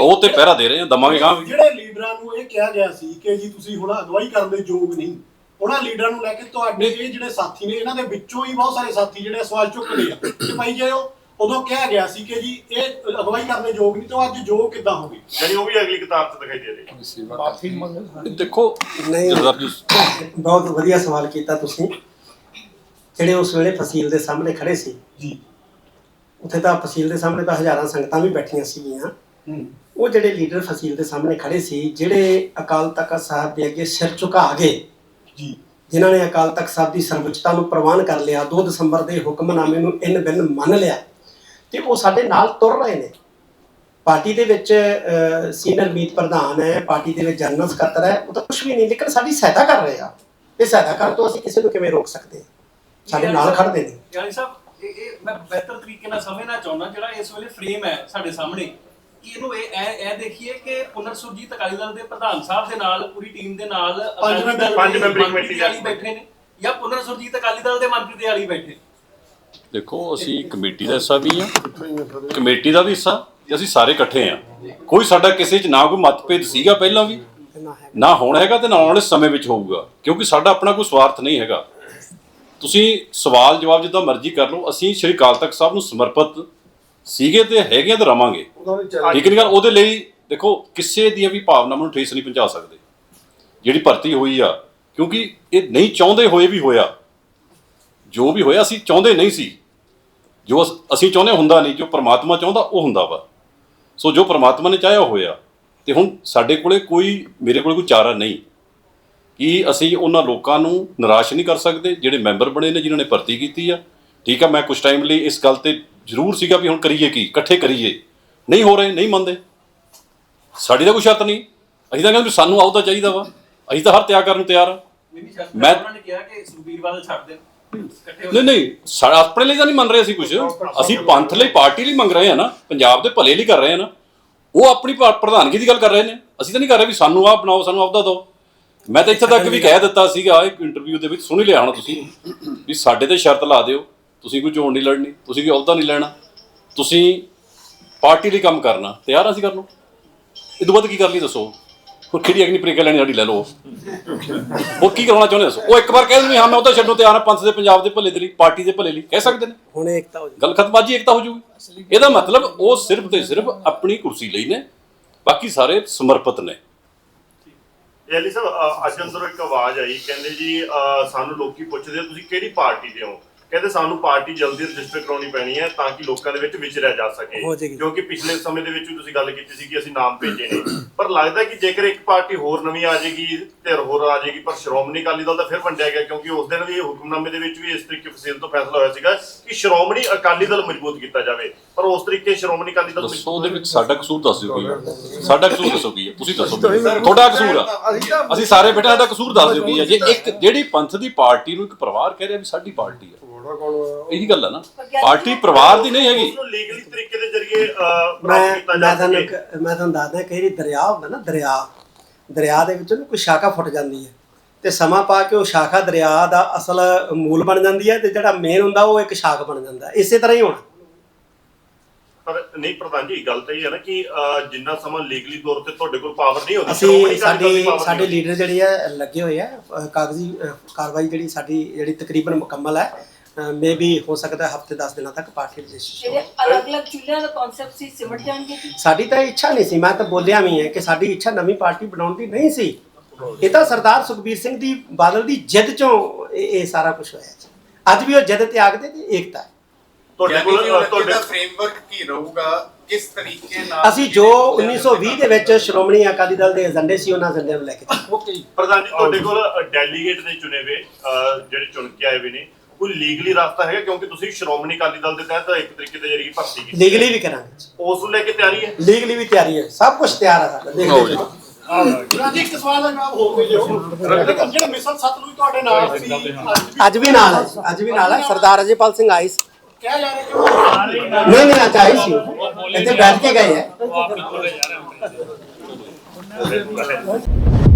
ਉਹ ਤੇ ਪਹਿਰਾ ਦੇ ਰਹੇ ਹਾਂ ਦਮਾਂਗੇ ਗਾਂ ਵੀ ਜਿਹੜੇ ਲੀਡਰਾਂ ਨੂੰ ਇਹ ਕਿਹਾ ਗਿਆ ਸੀ ਕਿ ਜੀ ਤੁਸੀਂ ਹੁਣ ਅਗਵਾਈ ਕਰਨ ਦੇ ਯੋਗ ਨਹੀਂ ਉਹਨਾਂ ਲੀਡਰਾਂ ਨੂੰ ਲੈ ਕੇ ਤੁਹਾਡੇ ਇਹ ਜਿਹੜੇ ਸਾਥੀ ਨੇ ਇਹਨਾਂ ਦੇ ਵਿੱਚੋਂ ਹੀ ਬਹੁਤ ਸਾਰੇ ਸਾਥੀ ਜਿਹੜੇ ਸਵਾਲ ਚੁੱਕਦੇ ਆ। ਕਿ ਭਾਈ ਜੇ ਉਹ ਉਦੋਂ ਕਿਹਾ ਗਿਆ ਸੀ ਕਿ ਜੀ ਇਹ ਅਗਵਾਈ ਕਰਨ ਦੇ ਯੋਗ ਨਹੀਂ ਤੇ ਅੱਜ ਯੋਗ ਕਿੱਦਾਂ ਹੋ ਗਈ ਯਾਨੀ ਉਹ ਵੀ ਅਗਲੀ ਕਿਤਾਬ 'ਚ ਦਿਖਾਈ ਦੇ ਰਹੀ ਹੈ। ਦੇਖੋ ਨਹੀਂ। ਬਹੁਤ ਵਧੀਆ ਸਵਾਲ ਕੀਤਾ ਤੁਸੀਂ। ਜਿਹੜੇ ਉਸ ਵੇਲੇ ਫਸੀਲ ਦੇ ਸਾਹਮਣੇ ਖੜੇ ਸੀ ਜੀ। ਉੱਥੇ ਤਾਂ ਫਸੀਲ ਦੇ ਸਾਹਮਣੇ ਤਾਂ ਹਜ਼ਾਰਾਂ ਸੰਗਤਾਂ ਵੀ ਬੈਠੀਆਂ ਸੀਗੀਆਂ। ਉਹ ਜਿਹੜੇ ਲੀਡਰ ਫਸੀਲ ਦੇ ਸਾਹਮਣੇ ਖੜੇ ਸੀ ਜਿਹੜੇ ਅਕਾਲ ਤਖਤ ਸਾਹਿਬ ਦੇ ਅੱਗੇ ਸਿਰ ਝੁਕਾ ਗਏ ਜੀ। ਜਿਨ੍ਹਾਂ ਨੇ ਅਕਾਲ ਤਖਤ ਸਾਹਿਬ ਦੀ ਸਰਵਉੱਚਤਾ ਨੂੰ ਪ੍ਰਵਾਨ ਕਰ ਲਿਆ 2 ਦਸੰਬਰ ਦੇ ਹੁਕਮਨਾਮੇ ਨੂੰ ਇਨ ਬਿਨ ਮੰਨ ਲਿਆ ਤੇ ਉਹ ਸਾਡੇ ਨਾਲ ਤੁਰ ਰਹੇ ਨੇ। ਪਾਰਟੀ ਦੇ ਵਿੱਚ ਸੀਨੀਅਰ ਮੀਤ ਪ੍ਰਧਾਨ ਹੈ ਪਾਰਟੀ ਦੇ ਵਿੱਚ ਜਨਰਲ ਸਕੱਤਰ ਹੈ ਉਹ ਤਾਂ ਕੁਝ ਵੀ ਨਹੀਂ ਲੇਕਿਨ ਸਾਡੀ ਸਹਾਇਤਾ ਕਰ ਰਹੇ ਆ। ਇਹ ਸਹਾਇਤਾ ਕਰਨ ਤੋਂ ਅਸੀਂ ਕਿਸੇ ਨੂੰ ਕਿਵੇਂ ਰੋਕ ਸਕਦੇ ਹਾਂ? ਸਾਡੇ ਨਾਲ ਖੜਦੇ ਨੇ। ਯਾਨੀ ਸਾਹਿਬ ਇਹ ਇਹ ਮੈਂ ਬਿਹਤਰ ਤਰੀਕੇ ਨਾਲ ਸਮਝਣਾ ਚਾਹੁੰਦਾ ਜਿਹੜਾ ਇਸ ਵੇਲੇ ਫਰੇਮ ਹੈ ਸਾਡੇ ਸਾਹਮਣੇ। ਇਹਨੂੰ ਇਹ ਇਹ ਇਹ ਦੇਖੀਏ ਕਿ ਪੁਨਰ ਸੁਰਜੀਤ ਅਕਾਲੀ ਦਲ ਦੇ ਪ੍ਰਧਾਨ ਸਾਹਿਬ ਦੇ ਨਾਲ ਪੂਰੀ ਟੀਮ ਦੇ ਨਾਲ ਅਕਾਲੀ ਦਲ ਦੇ ਪੰਜ ਮੈਂਬਰੀ ਮੰਤਰੀ ਕਮੇਟੀ ਦੇ ਵਾਲੀ ਬੈਠੇ ਨੇ ਜਾਂ ਪੁਨਰ ਸੁਰਜੀਤ ਅਕਾਲੀ ਦਲ ਦੇ ਮੰਤਰੀ ਦੇ ਵਾਲੀ ਬੈਠੇ। ਦੇਖੋ ਅਸੀਂ ਕਮੇਟੀ ਦਾ ਹਿੱਸਾ ਵੀ ਆ ਕਮੇਟੀ ਦਾ ਵੀ ਹਿੱਸਾ। ਤੇ ਅਸੀਂ ਸਾਰੇ ਇਕੱਠੇ ਆ ਕੋਈ ਸਾਡਾ ਕਿਸੇ 'ਚ ਨਾ ਕੋਈ ਮਤਭੇਦ ਸੀਗਾ ਪਹਿਲਾਂ ਵੀ। ਨਾ ਹੁਣ ਹੈਗਾ ਤੇ ਨਾ ਆਉਣ ਵਾਲੇ ਸਮੇਂ ਵਿੱਚ ਹੋਊਗਾ। ਕਿਉਂਕਿ ਸਾਡਾ ਆਪਣਾ ਕੋਈ ਸਵਾਰਥ ਨਹੀਂ ਹੈਗਾ। ਤੁਸੀਂ ਸਵਾਲ ਜਵਾਬ ਜਿੱਦਾਂ ਮਰਜ਼ੀ ਕਰ ਲਓ। ਅਸੀਂ ਸ਼੍ਰੀ ਅਕਾਲ ਤਖਤ ਸਾਹਿਬ ਨੂੰ ਸਮਰਪਿਤ ਸੀਗੇ ਤੇ ਹੈਗੇ ਆ ਤੇ ਰਵਾਂਗੇ। ਠੀਕ ਨਹੀਂ ਗੱਲ ਉਹਦੇ ਲਈ ਦੇਖੋ ਕਿਸੇ ਦੀਆਂ ਵੀ ਭਾਵਨਾਵਾਂ ਨੂੰ ਠੇਸ ਨਹੀਂ ਪਹੁੰਚਾ ਸਕਦੇ। ਜਿਹੜੀ ਭਰਤੀ ਹੋਈ ਆ ਕਿਉਂਕਿ ਇਹ ਨਹੀਂ ਚਾਹੁੰਦੇ ਹੋਏ ਵੀ ਹੋਇਆ। ਜੋ ਵੀ ਹੋਇਆ ਅਸੀਂ ਚਾਹੁੰਦੇ ਨਹੀਂ ਸੀ। ਜੋ ਅਸ- ਚਾਹੁੰਦੇ ਹੁੰਦਾ ਨਹੀਂ ਜੋ ਪ੍ਰਮਾਤਮਾ ਚਾਹੁੰਦਾ ਉਹ ਹੁੰਦਾ ਵਾ। ਸੋ ਜੋ ਪ੍ਰਮਾਤਮਾ ਨੇ ਚਾਹਿਆ ਹੋਇਆ ਤੇ ਹੁਣ ਸਾਡੇ ਕੋਲੇ ਕੋਈ ਮੇਰੇ ਕੋਲੇ ਕੋਈ ਚਾਰਾ ਨਹੀਂ। ਕਿ ਅਸੀਂ ਉਹਨਾਂ ਲੋਕਾਂ ਨੂੰ ਨਿਰਾਸ਼ ਨਹੀਂ ਕਰ ਸਕਦੇ ਜਿਹੜੇ ਮੈਂਬਰ ਬਣੇ ਨੇ ਜਿਨ੍ਹਾਂ ਨੇ ਭਰਤੀ ਕੀਤੀ ਆ? ਠੀਕ ਆ ਮੈਂ ਕੁਝ ਟਾਈਮ ਲਈ ਇਸ ਗੱਲ ਤੇ ਜ਼ਰੂਰ ਸੀਗਾ ਵੀ ਹੁਣ ਕਰੀਏ ਕੀ ਇਕੱਠੇ ਕਰੀਏ। ਨਹੀਂ ਹੋ ਰਹੇ ਨਹੀਂ ਮੰਨਦੇ। ਸਾਡੀ ਤਾਂ ਕੋਈ ਸ਼ਰਤ ਨਹੀਂ। ਅਸੀਂ ਤਾਂ ਕਹਿੰਦੇ ਵੀ ਸਾਨੂੰ ਆਉਦਾ ਚਾਹੀਦਾ ਵਾ। ਅਸੀਂ ਤਾਂ ਹਰ ਤਿਆਗ ਕਰਨ ਨੂੰ ਤਿਆਰ ਆ। ਸ਼ਰਤ ਮੈਂ- ਉਹਨਾਂ ਨੇ ਕਿਹਾ ਕਿ ਸੁਖਬੀਰ ਬਾਦਲ ਛੱਡ ਦੇਣ। ਇਕੱਠੇ ਹੋ ਨਹੀਂ ਨਹੀਂ ਆਪਣੇ ਲਈ ਤਾਂ ਨਹੀਂ ਮੰਨ ਰਹੇ ਅਸੀਂ ਕੁਝ ਅਸੀਂ ਪੰਥ ਲਈ ਪਾਰਟੀ ਲਈ ਮੰਗ ਰਹੇ ਹਾਂ ਨਾ। ਪੰਜਾਬ ਦੇ ਭਲੇ ਲਈ ਕਰ ਰਹੇ ਹਾਂ ਨਾ। ਉਹ ਆਪਣੀ ਪ੍ਰਧਾਨਗੀ ਦੀ ਗੱਲ ਕਰ ਰਹੇ ਨੇ। ਅਸੀਂ ਤਾਂ ਨਹੀਂ ਕਰ ਰਹੇ ਵੀ ਸਾਨੂੰ ਆਹ ਬਣਾਓ ਸਾਨੂੰ ਆਪਦਾ ਦਿਓ। ਮੈਂ ਤਾਂ ਇੱਥੇ ਤੱਕ ਵੀ ਕਹਿ ਦਿੱਤਾ ਸੀਗਾ ਇੱਕ ਇੰਟਰਵਿਊ ਦੇ ਵਿੱਚ ਸੁਣ ਹੀ ਲਿਆ ਹੋਣਾ ਤੁਸੀਂ ਵੀ ਸਾਡੇ ਤੇ ਸ਼ਰਤ ਲਾ ਦਿਓ। ਤੁਸੀਂ ਕੋਈ ਚੋਣ ਨਹੀਂ ਲੜਨੀ ਤੁਸੀਂ ਕੋਈ ਅਹੁਦਾ ਨਹੀਂ ਲੈਣਾ ਤੁਸੀਂ ਪਾਰਟੀ ਲਈ ਕੰਮ ਕਰਨਾ ਤਿਆਰ ਅਸੀਂ ਕਰਨ ਨੂੰ? ਇਹ ਤੋਂ ਬਾਅਦ ਕੀ ਕਰ ਲਈ ਦੱਸੋ? ਹੋਰ ਕਿਹੜੀ ਅਗਨੀ ਪ੍ਰੀਖਿਆ ਲੈਣੀ ਸਾਡੀ ਲੈ ਲਓ। ਉਹ ਕੀ ਕਰਾਉਣਾ ਚਾਹੁੰਦੇ ਦੱਸੋ? ਉਹ ਇੱਕ ਵਾਰ ਕਹਿ ਦਿੰਦੇ ਹਾਂ ਮੈਂ ਉਹਦਾ ਛੱਡੋ ਤਿਆਰ ਹਾਂ ਪੰਥ ਦੇ ਪੰਜਾਬ ਦੇ ਭਲੇ ਦੇ ਲਈ ਪਾਰਟੀ ਦੇ ਭਲੇ ਲਈ। ਕਹਿ ਸਕਦੇ ਨੇ? ਹੁਣ ਏਕਤਾ ਹੋ ਜਾਊ। ਗੱਲ ਖਤਬਾਜੀ ਏਕਤਾ ਹੋ ਜੂਗੀ ਇਹਦਾ ਮਤਲਬ ਉਹ ਸਿਰਫ ਤੇ ਸਿਰਫ ਆਪਣੀ ਕੁਰਸੀ ਲਈ ਨੇ ਬਾਕੀ ਸਾਰੇ ਸਮਰਪਿਤ ਨੇ। ਇਹ ਅਲੀ ਸਾਹਿਬ ਅ, ਅੱਜ ਅੰਦਰੋਂ ਇੱਕ ਆਵਾਜ਼ ਆਈ ਕਹਿੰਦੇ ਜੀ ਸਾਨੂੰ ਲੋਕੀ ਪੁੱਛਦੇ ਤੁਸੀਂ ਕਿਹੜੀ ਪਾਰਟੀ ਦੇ ਹੋ? ਕਹਿੰਦੇ ਸਾਨੂੰ ਪਾਰਟੀ ਜਲਦੀ ਰਜਿਸਟਰ ਕਰਾਉਣੀ ਪੈਣੀ ਹੈ ਤਾਂ ਕਿ ਲੋਕਾਂ ਦੇ ਵਿੱਚ ਵਿਚਰਿਆ ਜਾ ਸਕੇ ਹੋ ਜਾਏਗੀ। ਕਿਉਂਕਿ ਪਿਛਲੇ ਸਮੇਂ ਦੇ ਵਿੱਚ ਵੀ ਤੁਸੀਂ ਗੱਲ ਕੀਤੀ ਸੀ ਕਿ ਅਸੀਂ ਨਾਮ ਭੇਜੇ ਨੇ ਪਰ ਲੱਗਦਾ ਕਿ ਜੇਕਰ ਇੱਕ ਪਾਰਟੀ ਹੋਰ ਨਵੀਂ ਆ ਜਾਏਗੀ ਧਿਰ ਹੋਰ ਆ ਜਾਏਗੀ ਪਰ ਸ਼੍ਰੋਮਣੀ ਅਕਾਲੀ ਦਲ ਤਾਂ ਫਿਰ ਵੰਡਿਆ ਗਿਆ ਕਿਉਂਕਿ ਉਸ ਦਿਨ ਵੀ ਇਹ ਹੁਕਮਨਾਮੇ ਦੇ ਵਿੱਚ ਵੀ ਇਸ ਤਰੀਕੇ ਫਸੀਲ ਤੋਂ ਫੈਸਲਾ ਹੋਇਆ ਸੀਗਾ ਕਿ ਸ਼੍ਰੋਮਣੀ ਅਕਾਲੀ ਦਲ ਮਜ਼ਬੂਤ ਕੀਤਾ ਜਾਵੇ। ਪਰ ਉਸ ਤਰੀਕੇ ਸ਼੍ਰੋਮਣੀ ਅਕਾਲੀ ਦਲ ਦੱਸੋ ਉਹਦੇ ਵਿੱਚ ਸਾਡਾ ਕਸੂਰ ਦੱਸ ਦਿਓ ਕੀ ਹੈ ਸਾਡਾ ਕਸੂਰ ਦੱਸੋ ਕੀ ਹੈ? ਤੁਸੀਂ ਦੱਸੋ ਤੁਹਾਡਾ ਕਸੂਰ ਆ। ਅਸੀਂ ਸਾਰੇ ਬੇਟਾ ਸਾਡਾ ਕਸੂਰ ਦੱਸ ਦਿਓ ਕੀ ਹੈ? ਜੇ ਇੱਕ ਜਿਹੜੀ ਪੰਥ ਦੀ ਪਾਰਟੀ ਨੂੰ ਇੱਕ ਪਰਿਵਾਰ ਕਹਿ ਰਿਹਾ ਵੀ ਸਾਡੀ ਪਾਰਟੀ ਹੈ। ਇਹੀ ਗੱਲ ਹੈ ਨਾ। ਪਾਰਟੀ ਪਰਿਵਾਰ ਦੀ ਨਹੀਂ ਹੈਗੀ। ਉਸ ਨੂੰ ਲੀਗਲੀ ਤਰੀਕੇ ਦੇ ਜ਼ਰੀਏ ਅ, ਮੈਂ ਪ੍ਰਾਪਤ ਕੀਤਾ ਜਾ ਮੈਂ ਤੁਹਾਨੂੰ ਸਕੇ। ਇੱਕ- ਮੈਂ ਤੁਹਾਨੂੰ ਦੱਸਦਾ ਕਿ ਜਿਹੜੀ ਦਰਿਆ ਹੁੰਦਾ ਨਾ ਦਰਿਆ ਦਰਿਆ ਦੇ ਵਿੱਚ ਉਹਨੂੰ ਕੋਈ ਸ਼ਾਖਾ ਫੁੱਟ ਜਾਂਦੀ ਹੈ ਤੇ ਸਮਾਂ ਪਾ ਕੇ ਉਹ ਸ਼ਾਖਾ ਦਰਿਆ ਦਾ ਅਸਲ ਮੂਲ ਬਣ ਜਾਂਦੀ ਹੈ ਤੇ ਜਿਹੜਾ ਮੇਨ ਹੁੰਦਾ ਉਹ ਇੱਕ ਸ਼ਾਖ ਬਣ ਜਾਂਦਾ ਇਸੇ ਤਰ੍ਹਾਂ ਹੀ ਹੋਣਾ। ਪਰ ਨਹੀਂ ਪ੍ਰਧਾਨ ਜੀ ਗੱਲ ਤਾਂ ਇਹ ਹੈ ਨਾ ਕਿ ਜਿੰਨਾ ਸਮਾਂ ਲੀਗਲੀ ਤੌਰ ਤੇ ਤੁਹਾਡੇ ਕੋਲ ਪਾਵਰ ਨਹੀਂ ਹੁੰਦੀ ਅਸੀਂ ਸਾਡੇ ਸਾਡੇ। ਲੀਡਰ ਜਿਹੜੇ ਆ ਲੱਗੇ ਹੋਏ ਆ ਕਾਗਜ਼ੀ ਕਾਰਵਾਈ ਜਿਹੜੀ ਸਾਡੀ ਜਿਹੜੀ ਤਕਰੀਬਨ ਮੁਕੰਮਲ ਹੈ। ਮੇ ਵੀ ਹੋ ਸਕਦਾ ਹਫ਼ਤੇ 10 ਦਿਨਾਂ ਤੱਕ ਪਾਰਟੀ ਰਜਿਸਟ੍ਰੇਸ਼ਨ ਜਿਹੜੇ ਅਲੱਗ-ਅਲੱਗ ਚੁੱਲ੍ਹਿਆਂ ਦਾ ਕਨਸੈਪਟ ਸੀ ਸਿਮਟ ਜਾਣਗੇ ਜੀ? ਸਾਡੀ ਤਾਂ ਇੱਛਾ ਨਹੀਂ ਸੀ ਮੈਂ ਤਾਂ ਬੋਲਿਆ ਵੀ ਹੈ ਕਿ ਸਾਡੀ ਇੱਛਾ ਨਵੀਂ ਪਾਰਟੀ ਬਣਾਉਣ ਦੀ ਨਹੀਂ ਸੀ। ਇਹ ਤਾਂ ਸਰਦਾਰ ਸੁਖਬੀਰ ਸਿੰਘ ਦੀ ਬਾਦਲ ਦੀ ਜਿੱਦ ਚੋਂ ਇਹ ਇਹ ਸਾਰਾ ਕੁਝ ਹੋਇਆ ਜੀ। ਅੱਜ ਵੀ ਉਹ ਜਿੱਦ ਤਿਆਗਦੇ ਤੇ ਏਕਤਾ ਹੈ। ਤੁਹਾਡੇ ਕੋਲ ਅ, ਤੁਹਾਡੇ ਤੁਹਾਡੇ ਫਰੇਮਵਰਕ ਕੀ ਰਹੂਗਾ? ਕਿਸ ਤਰੀਕੇ ਨਾਲ ਅਸੀਂ ਜੋ 1920 ਦੇ ਵਿੱਚ ਸ਼੍ਰੋਮਣੀ ਅਕਾਲੀ ਦਲ ਦੇ ਏਜੰਡੇ ਸੀ ਉਹਨਾਂ ਏਜੰਡਿਆਂ ਨੂੰ ਲੈ ਕੇ ਚੱਲੇ। ਪ੍ਰਧਾਨ ਜੀ ਤੁਹਾਡੇ ਕੋਲ ਡੈਲੀਗੇਟ ਦੇ ਚੁਣੇ ਹੋਏ ਜਿਹੜੇ ਚੁਣ ਕੇ ਆਏ ਹੋਏ ਨੇ ਕੋਈ ਲੀਗਲੀ ਰਸਤਾ ਹੈਗਾ ਕਿਉਂਕਿ ਤੁਸੀਂ ਸ਼੍ਰੋਮਣੀ ਅਕਾਲੀ ਦਲ ਦੇ ਤਹਿਤ ਇੱਕ ਤਰੀਕੇ ਦੇ ਜ਼ਰੀਏ ਭਰਤੀ ਕੀਤੀ ਲੀਗਲੀ ਵੀ ਕਰਾਂਗੇ। ਉਸ ਨੂੰ ਲੈ ਕੇ ਤਿਆਰੀ ਹੈ? ਲੀਗਲੀ ਵੀ ਤਿਆਰੀ ਹੈ। ਸਭ ਕੁਝ ਤਿਆਰ ਹੈ ਸਾਡਾ। ਦੇਖ ਲਓ ਜੀ। ਰਾਜੀ ਇੱਕ ਸਵਾਲ ਦਾ ਜਵਾਬ ਹੋ ਗਿਆ ਜੋ ਜਿਹੜਾ ਮਿਸਲ ਸਤਲੁਜ ਤੁਹਾਡੇ ਨਾਲ ਸੀ ਅੱਜ ਵੀ ਨਾਲ ਹੈ ਅੱਜ ਵੀ ਨਾਲ ਹੈ। ਸਰਦਾਰ ਅਜੇਪਾਲ ਸਿੰਘ ਆਏ ਸੀ। ਕਿਹਾ ਜਾ ਰਿਹਾ ਕਿ ਉਹ ਨਹੀਂ ਨਹੀਂ ਅੱਜ ਆਏ ਸੀ। ਇੱਥੇ ਬੈਠ ਕੇ ਗਏ ਹੈ। ਬਿਲਕੁਲ